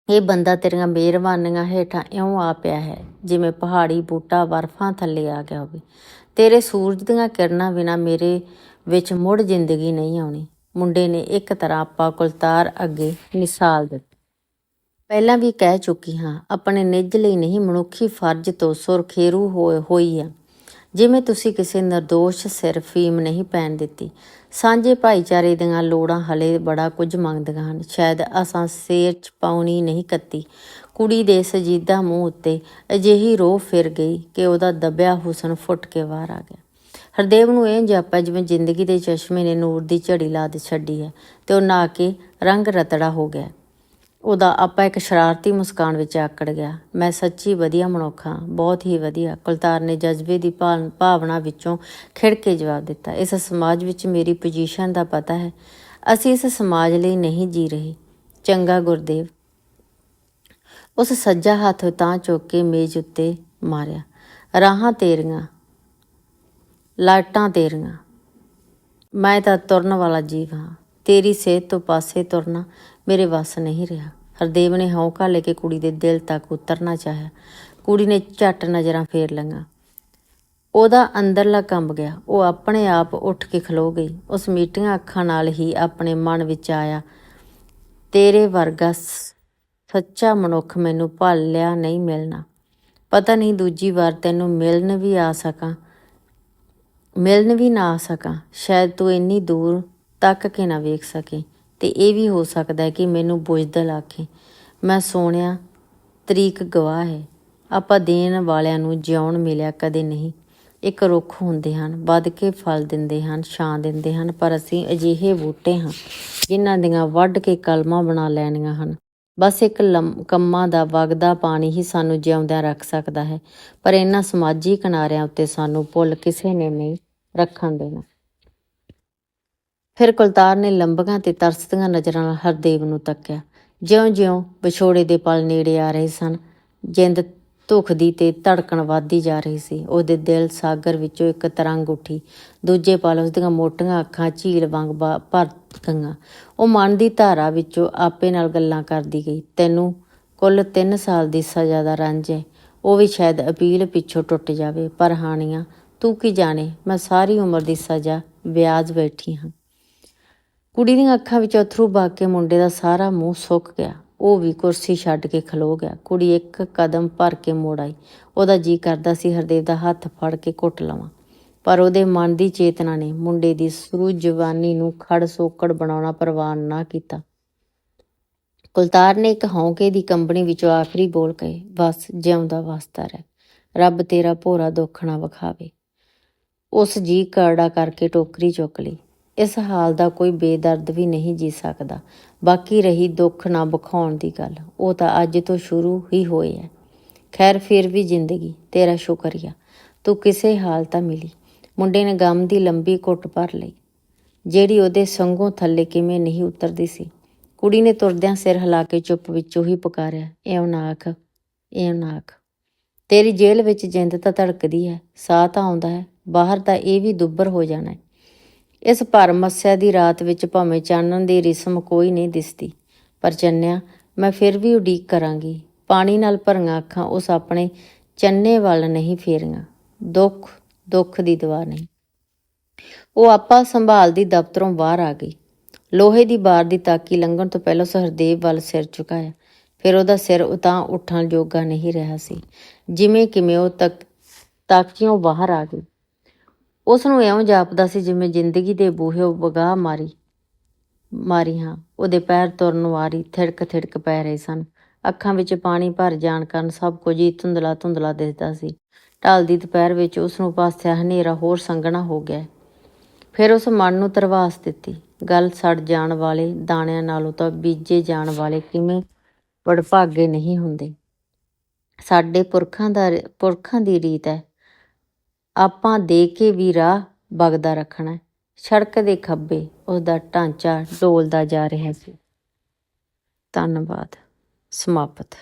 ਇਹ ਬੰਦਾ ਤੇਰੀਆਂ ਮਿਹਰਬਾਨੀਆਂ ਹੇਠਾਂ ਇਉਂ ਆ ਪਿਆ ਹੈ, ਜਿਵੇਂ ਪਹਾੜੀ ਬੂਟਾ ਬਰਫਾਂ ਥੱਲੇ ਆ ਗਿਆ ਹੋਵੇ। ਤੇਰੇ ਸੂਰਜ ਦੀਆਂ ਕਿਰਨਾਂ ਬਿਨਾ ਮੇਰੇ ਵਿੱਚ ਮੁੜ ਜ਼ਿੰਦਗੀ ਨਹੀਂ ਆਉਣੀ। ਮੁੰਡੇ ਨੇ ਇੱਕ ਤਰ੍ਹਾਂ ਆਪਾ ਕੁਲਤਾਰ ਅੱਗੇ ਮਿਸਾਲ ਦਿੱਤੀ। ਪਹਿਲਾਂ ਵੀ ਕਹਿ ਚੁੱਕੀ ਹਾਂ, ਆਪਣੇ ਨਿੱਜ ਲਈ ਨਹੀਂ, ਮਨੁੱਖੀ ਫਰਜ਼ ਤੋਂ ਸੁਰਖੇਰੂ ਹੋਈ ਆ। ਜਿਵੇਂ ਤੁਸੀਂ ਕਿਸੇ ਨਿਰਦੋਸ਼ ਸਿਰ ਫੀਮ ਨਹੀਂ ਪੈਣ ਦਿੱਤੀ, ਸਾਂਝੇ ਭਾਈਚਾਰੇ ਦੀਆਂ ਲੋੜਾਂ ਹਲੇ ਬੜਾ ਕੁਝ ਮੰਗਦੀਆਂ ਹਨ। ਸ਼ਾਇਦ ਅਸਾਂ ਸੇਰ ਚ ਪਾਉਣੀ ਨਹੀਂ ਕੱਤੀ। ਕੁੜੀ ਦੇ ਸਜੀਦਾ ਮੂੰਹ ਉੱਤੇ ਅਜਿਹੀ ਰੋਹ ਫਿਰ ਗਈ ਕਿ ਉਹਦਾ ਦਬਿਆ ਹੁਸਨ ਫੁੱਟ ਕੇ ਬਾਹਰ ਆ ਗਿਆ। ਹਰਦੇਵ ਨੂੰ ਇਹ ਜਾਪਿਆ ਜਿਵੇਂ ਜ਼ਿੰਦਗੀ ਦੇ ਚਸ਼ਮੇ ਨੇ ਨੂਰ ਦੀ ਝੜੀ ਲਾ ਦੇ ਛੱਡੀ ਹੈ ਤੇ ਉਹ ਨਾ ਕੇ ਰੰਗ ਰਤੜਾ ਹੋ ਗਿਆ। ਉਹਦਾ ਆਪਾ ਇੱਕ ਸ਼ਰਾਰਤੀ ਮੁਸਕਾਨ ਵਿੱਚ ਆਕੜ ਗਿਆ। ਮੈਂ ਸੱਚੀ ਵਧੀਆ ਮਨੁੱਖ ਹਾਂ, ਬਹੁਤ ਹੀ ਵਧੀਆ। ਕੁਲਤਾਰ ਨੇ ਜਜ਼ਬੇ ਦੀ ਭਾਵ- ਭਾਵਨਾ ਵਿੱਚੋਂ ਖਿੜ ਕੇ ਜਵਾਬ ਦਿੱਤਾ। ਇਸ ਸਮਾਜ ਵਿੱਚ ਮੇਰੀ ਪੋਜੀਸ਼ਨ ਦਾ ਪਤਾ ਹੈ। ਅਸੀਂ ਇਸ ਸਮਾਜ ਲਈ ਨਹੀਂ ਜੀ ਰਹੇ। ਚੰਗਾ ਗੁਰਦੇਵ। ਉਸ ਸੱਜਾ ਹੱਥ ਤਾਂ ਚੁੱਕ ਕੇ ਮੇਜ਼ ਉੱਤੇ ਮਾਰਿਆ। ਰਾਹਾਂ ਤੇਰੀਆਂ, ਲਾਟਾਂ ਤੇਰੀਆਂ। ਮੈਂ ਤਾਂ ਤੁਰਨ ਵਾਲਾ ਜੀਵ ਹਾਂ। ਤੇਰੀ ਸਿਹਤ ਤੋਂ ਪਾਸੇ ਤੁਰਨਾ ਮੇਰੇ ਵੱਸ ਨਹੀਂ ਰਿਹਾ। ਹਰਦੇਵ ਨੇ ਹੌਂਕਾ ਲੈ ਕੇ ਕੁੜੀ ਦੇ ਦਿਲ ਤੱਕ ਉਤਰਨਾ ਚਾਹਿਆ। ਕੁੜੀ ਨੇ ਝੱਟ ਨਜ਼ਰਾਂ ਫੇਰ ਲਈਆਂ। ਉਹਦਾ ਅੰਦਰਲਾ ਕੰਬ ਗਿਆ। ਉਹ ਆਪਣੇ ਆਪ ਉੱਠ ਕੇ ਖਲੋ ਗਈ। ਉਸ ਮੀਟੀਆਂ ਅੱਖਾਂ ਨਾਲ ਹੀ ਆਪਣੇ ਮਨ ਵਿੱਚ ਆਇਆ, ਤੇਰੇ ਵਰਗਾ ਸੱਚਾ ਮਨੁੱਖ ਮੈਨੂੰ ਭਾਲਿਆ ਨਹੀਂ ਮਿਲਣਾ। ਪਤਾ ਨਹੀਂ ਦੂਜੀ ਵਾਰ ਤੈਨੂੰ ਮਿਲਣ ਵੀ ਆ ਸਕਾਂ। ਮਿਲਣ ਵੀ ਨਾ ਆ ਸਕਾਂ। ਸ਼ਾਇਦ ਤੂੰ ਇੰਨੀ ਦੂਰ ਤੱਕ ਕੇ ਨਾ ਵੇਖ ਸਕੇ। ਤੇ ਇਹ ਵੀ ਹੋ ਸਕਦਾ ਹੈ ਕਿ ਮੈਨੂੰ ਬੁਝਦਲ ਆਖੇ ਮੈਂ ਸੋਹਣਿਆ, ਤਰੀਕ ਗਵਾਹ ਹੈ ਆਪਾਂ ਦੇਣ ਵਾਲਿਆਂ ਨੂੰ ਜਿਉਣ ਮਿਲਿਆ ਕਦੇ ਨਹੀਂ। ਇੱਕ ਰੁੱਖ ਹੁੰਦੇ ਹਨ, ਵੱਧ ਕੇ ਫਲ ਦਿੰਦੇ ਹਨ, ਛਾਂ ਦਿੰਦੇ ਹਨ, ਪਰ ਅਸੀਂ ਅਜਿਹੇ ਬੂਟੇ ਹਾਂ ਜਿਨ੍ਹਾਂ ਦੀਆਂ ਵੱਢ ਕੇ ਕਲਮਾਂ ਬਣਾ ਲੈਣੀਆਂ ਹਨ। ਬਸ ਇੱਕ ਲੰਮ- ਕੰਮਾਂ ਦਾ ਵਗਦਾ ਪਾਣੀ ਹੀ ਸਾਨੂੰ ਜਿਉਂਦਿਆਂ ਰੱਖ ਸਕਦਾ ਹੈ, ਪਰ ਇਹਨਾਂ ਸਮਾਜੀ ਕਿਨਾਰਿਆਂ ਉੱਤੇ ਸਾਨੂੰ ਭੁੱਲ ਕਿਸੇ ਨੇ ਨਹੀਂ ਰੱਖਣ ਦੇਣਾ। ਫਿਰ ਕੁਲਤਾਰ ਨੇ ਲੰਬੀਆਂ ਤੇ ਤਰਸਦੀਆਂ ਨਜ਼ਰਾਂ ਨਾਲ ਹਰਦੇਵ ਨੂੰ ਤੱਕਿਆ। ਜਿਉਂ-ਜਿਉਂ ਵਿਛੋੜੇ ਦੇ ਪਲ ਨੇੜੇ ਆ ਰਹੇ ਸਨ, ਜਿੰਦ ਧੁਖਦੀ ਤੇ ਧੜਕਣ ਵੱਧਦੀ ਜਾ ਰਹੀ ਸੀ, ਉਹਦੇ ਦਿਲ ਸਾਗਰ ਵਿੱਚੋਂ ਇੱਕ ਤਰੰਗ ਉੱਠੀ। ਦੂਜੇ ਪਲ ਉਸਦੀਆਂ ਮੋਟੀਆਂ ਅੱਖਾਂ ਝੀਲ ਵਾਂਗ ਬਾ- ਭਰ ਗਈਆਂ। ਉਹ ਮਨ ਦੀ ਧਾਰਾ ਵਿੱਚੋਂ ਆਪੇ ਨਾਲ ਗੱਲਾਂ ਕਰਦੀ ਗਈ। ਤੈਨੂੰ ਕੁੱਲ 3 ਸਾਲ ਦੀ ਸਜ਼ਾ ਦਾ ਰੰਜ ਹੈ ਉਹ ਵੀ ਸ਼ਾਇਦ ਅਪੀਲ ਪਿੱਛੋਂ ਟੁੱਟ ਜਾਵੇ। ਪਰ ਹਾਨੀਆਂ ਤੂੰ ਕੀ ਜਾਣੇ? ਮੈਂ ਸਾਰੀ ਉਮਰ ਦੀ ਸਜ਼ਾ ਵਿਆਜ ਬੈਠੀ ਹਾਂ। ਕੁੜੀ ਦੀਆਂ ਅੱਖਾਂ ਵਿੱਚ ਅਥਰੂ ਵਗ ਕੇ ਮੁੰਡੇ ਦਾ ਸਾਰਾ ਮੂੰਹ ਸੁੱਕ ਗਿਆ। ਉਹ ਵੀ ਕੁਰਸੀ ਛੱਡ ਕੇ ਖਲੋ ਗਿਆ। ਕੁੜੀ ਇੱਕ ਕਦਮ ਭਰ ਕੇ ਮੋੜ ਆਈ। ਉਹਦਾ ਜੀ ਕਰਦਾ ਸੀ ਹਰਦੇਵ ਦਾ ਹੱਥ ਫੜ ਕੇ ਘੁੱਟ ਲਵਾਂ। ਪਰ ਉਹਦੇ ਮਨ ਦੀ ਚੇਤਨਾ ਨੇ ਮੁੰਡੇ ਦੀ ਸਰੂ ਜਵਾਨੀ ਨੂੰ ਖੜ ਸੋਕੜ ਬਣਾਉਣਾ ਪ੍ਰਵਾਨ ਨਾ ਕੀਤਾ। ਕੁਲਤਾਰ ਨੇ ਇੱਕ ਹੌਂਕੇ ਦੀ ਕੰਬਣੀ ਵਿੱਚੋਂ ਆਖਰੀ ਬੋਲ ਕਹੇ, ਬਸ ਜਿਉਂਦਾ ਵਸਦਾ ਰਹਿ। ਰੱਬ ਤੇਰਾ ਭੋਰਾ ਦੁੱਖ ਨਾ ਵਿਖਾਵੇ। ਉਸ ਜੀ ਕਰੜਾ ਕਰਕੇ ਟੋਕਰੀ ਚੁੱਕ ਲਈ। ਇਸ ਹਾਲ ਦਾ ਕੋਈ ਬੇਦਰਦ ਵੀ ਨਹੀਂ ਜੀ ਸਕਦਾ। ਬਾਕੀ ਰਹੀ ਦੁੱਖ ਨਾ ਬਖਾਉਣ ਦੀ ਗੱਲ। ਉਹ ਤਾਂ ਅੱਜ ਤੋਂ ਸ਼ੁਰੂ ਹੀ ਹੋਈ ਹੈ ਖੈਰ, ਫਿਰ ਵੀ ਜ਼ਿੰਦਗੀ। ਤੇਰਾ ਸ਼ੁਕਰੀਆ। ਤੂੰ ਕਿਸੇ ਹਾਲ ਤਾਂ ਮਿਲੀ। ਮੁੰਡੇ ਨੇ ਗਮ ਦੀ ਲੰਬੀ ਘੁੱਟ ਭਰ ਲਈ। ਜਿਹੜੀ ਉਹਦੇ ਸੰਗੋਂ ਥੱਲੇ ਕਿਵੇਂ ਨਹੀਂ ਉਤਰਦੀ ਸੀ। ਕੁੜੀ ਨੇ ਤੁਰਦਿਆਂ ਸਿਰ ਹਿਲਾ ਕੇ ਚੁੱਪ ਵਿੱਚੋਂ ਹੀ ਪੁਕਾਰਿਆ ਐਉਂ ਨਾ ਆਖ ਐਉਂ ਨਾ ਆਖ। ਤੇਰੀ ਜੇਲ੍ਹ ਵਿੱਚ ਜਿੰਦ ਤਾਂ ਧੜਕਦੀ ਹੈ ਸਾਹ ਤਾਂ ਆਉਂਦਾ ਹੈ ਬਾਹਰ ਤਾਂ ਇਹ ਵੀ ਦੁੱਬਰ ਹੋ ਜਾਣਾ ਹੈ ਇਸ ਭਰ ਮੱਸਿਆ ਦੀ ਰਾਤ ਵਿੱਚ ਭਾਵੇਂ ਚਾਨਣ ਦੀ ਰਿਸਮ ਕੋਈ ਨਹੀਂ ਦਿਸਦੀ। ਪਰ ਚੰਨਿਆ, ਮੈਂ ਫਿਰ ਵੀ ਉਡੀਕ ਕਰਾਂਗੀ। ਪਾਣੀ ਨਾਲ ਭਰੀਆਂ ਅੱਖਾਂ ਉਸ ਆਪਣੇ ਚੰਨੇ ਵੱਲ ਨਹੀਂ ਫੇਰੀਆਂ। ਦੁੱਖ ਦੁੱਖ ਦੀ ਦਵਾ ਨਹੀਂ। ਉਹ ਆਪਾ ਸੰਭਾਲਦੀ ਦਫ਼ਤਰੋਂ ਬਾਹਰ ਆ ਗਈ। ਲੋਹੇ ਦੀ ਬਾਰ ਦੀ ਤਾਕੀ ਲੰਘਣ ਤੋਂ ਪਹਿਲਾਂ ਸਹਰਦੇਵ ਵੱਲ ਸਿਰ ਝੁਕਾਇਆ। ਫਿਰ ਉਹਦਾ ਸਿਰ ਉਤਾਂ ਉੱਠਣ ਜੋਗਾ ਨਹੀਂ ਰਿਹਾ ਸੀ। ਜਿਵੇਂ ਕਿਵੇਂ ਉਹ ਤੱਕ ਤਾਕੀਓਂ ਬਾਹਰ ਆ ਗਈ। ਉਸ ਨੂੰ ਇਉਂ ਜਾਪਦਾ ਸੀ ਜਿਵੇਂ ਜ਼ਿੰਦਗੀ ਦੇ ਬੂਹੇ ਵਗਾ ਮਾਰੀ ਮਾਰੀ ਹਾਂ। ਉਹਦੇ ਪੈਰ ਤੁਰਨ ਵਾਰੀ ਥਿੜਕ ਥਿੜਕ ਪੈ ਰਹੇ ਸਨ। ਅੱਖਾਂ ਵਿੱਚ ਪਾਣੀ ਭਰ ਜਾਣ ਕਾਰਨ ਸਭ ਕੁਝ ਹੀ ਧੁੰਦਲਾ ਧੁੰਦਲਾ ਦਿਸਦਾ ਸੀ। ਢਲਦੀ ਦੁਪਹਿਰ ਵਿੱਚ ਉਸ ਨੂੰ ਪਾਸਿਆ ਹਨੇਰਾ ਹੋਰ ਸੰਘਣਾ ਹੋ ਗਿਆ। ਫਿਰ ਉਸ ਮਨ ਨੂੰ ਤਰਵਾਸ ਦਿੱਤੀ। ਗੱਲ ਸੜ ਜਾਣ ਵਾਲੇ ਦਾਣਿਆਂ ਨਾਲੋਂ ਤਾਂ ਬੀਜੇ ਜਾਣ ਵਾਲੇ ਕਿਵੇਂ ਵਡਭਾਗੇ ਨਹੀਂ ਹੁੰਦੇ। ਸਾਡੇ ਪੁਰਖਾਂ ਦਾ, ਪੁਰਖਾਂ ਦੀ ਰੀਤ ਹੈ। ਆਪਾਂ ਦੇ ਕੇ ਵੀ ਰਾਹ ਵਗਦਾ ਰੱਖਣਾ ਸੜਕ ਦੇ ਖੱਬੇ ਉਸ ਦਾ ਢਾਂਚਾ ਡੋਲਦਾ ਜਾ ਰਿਹਾ ਸੀ। ਧੰਨਵਾਦ। ਸਮਾਪਤ।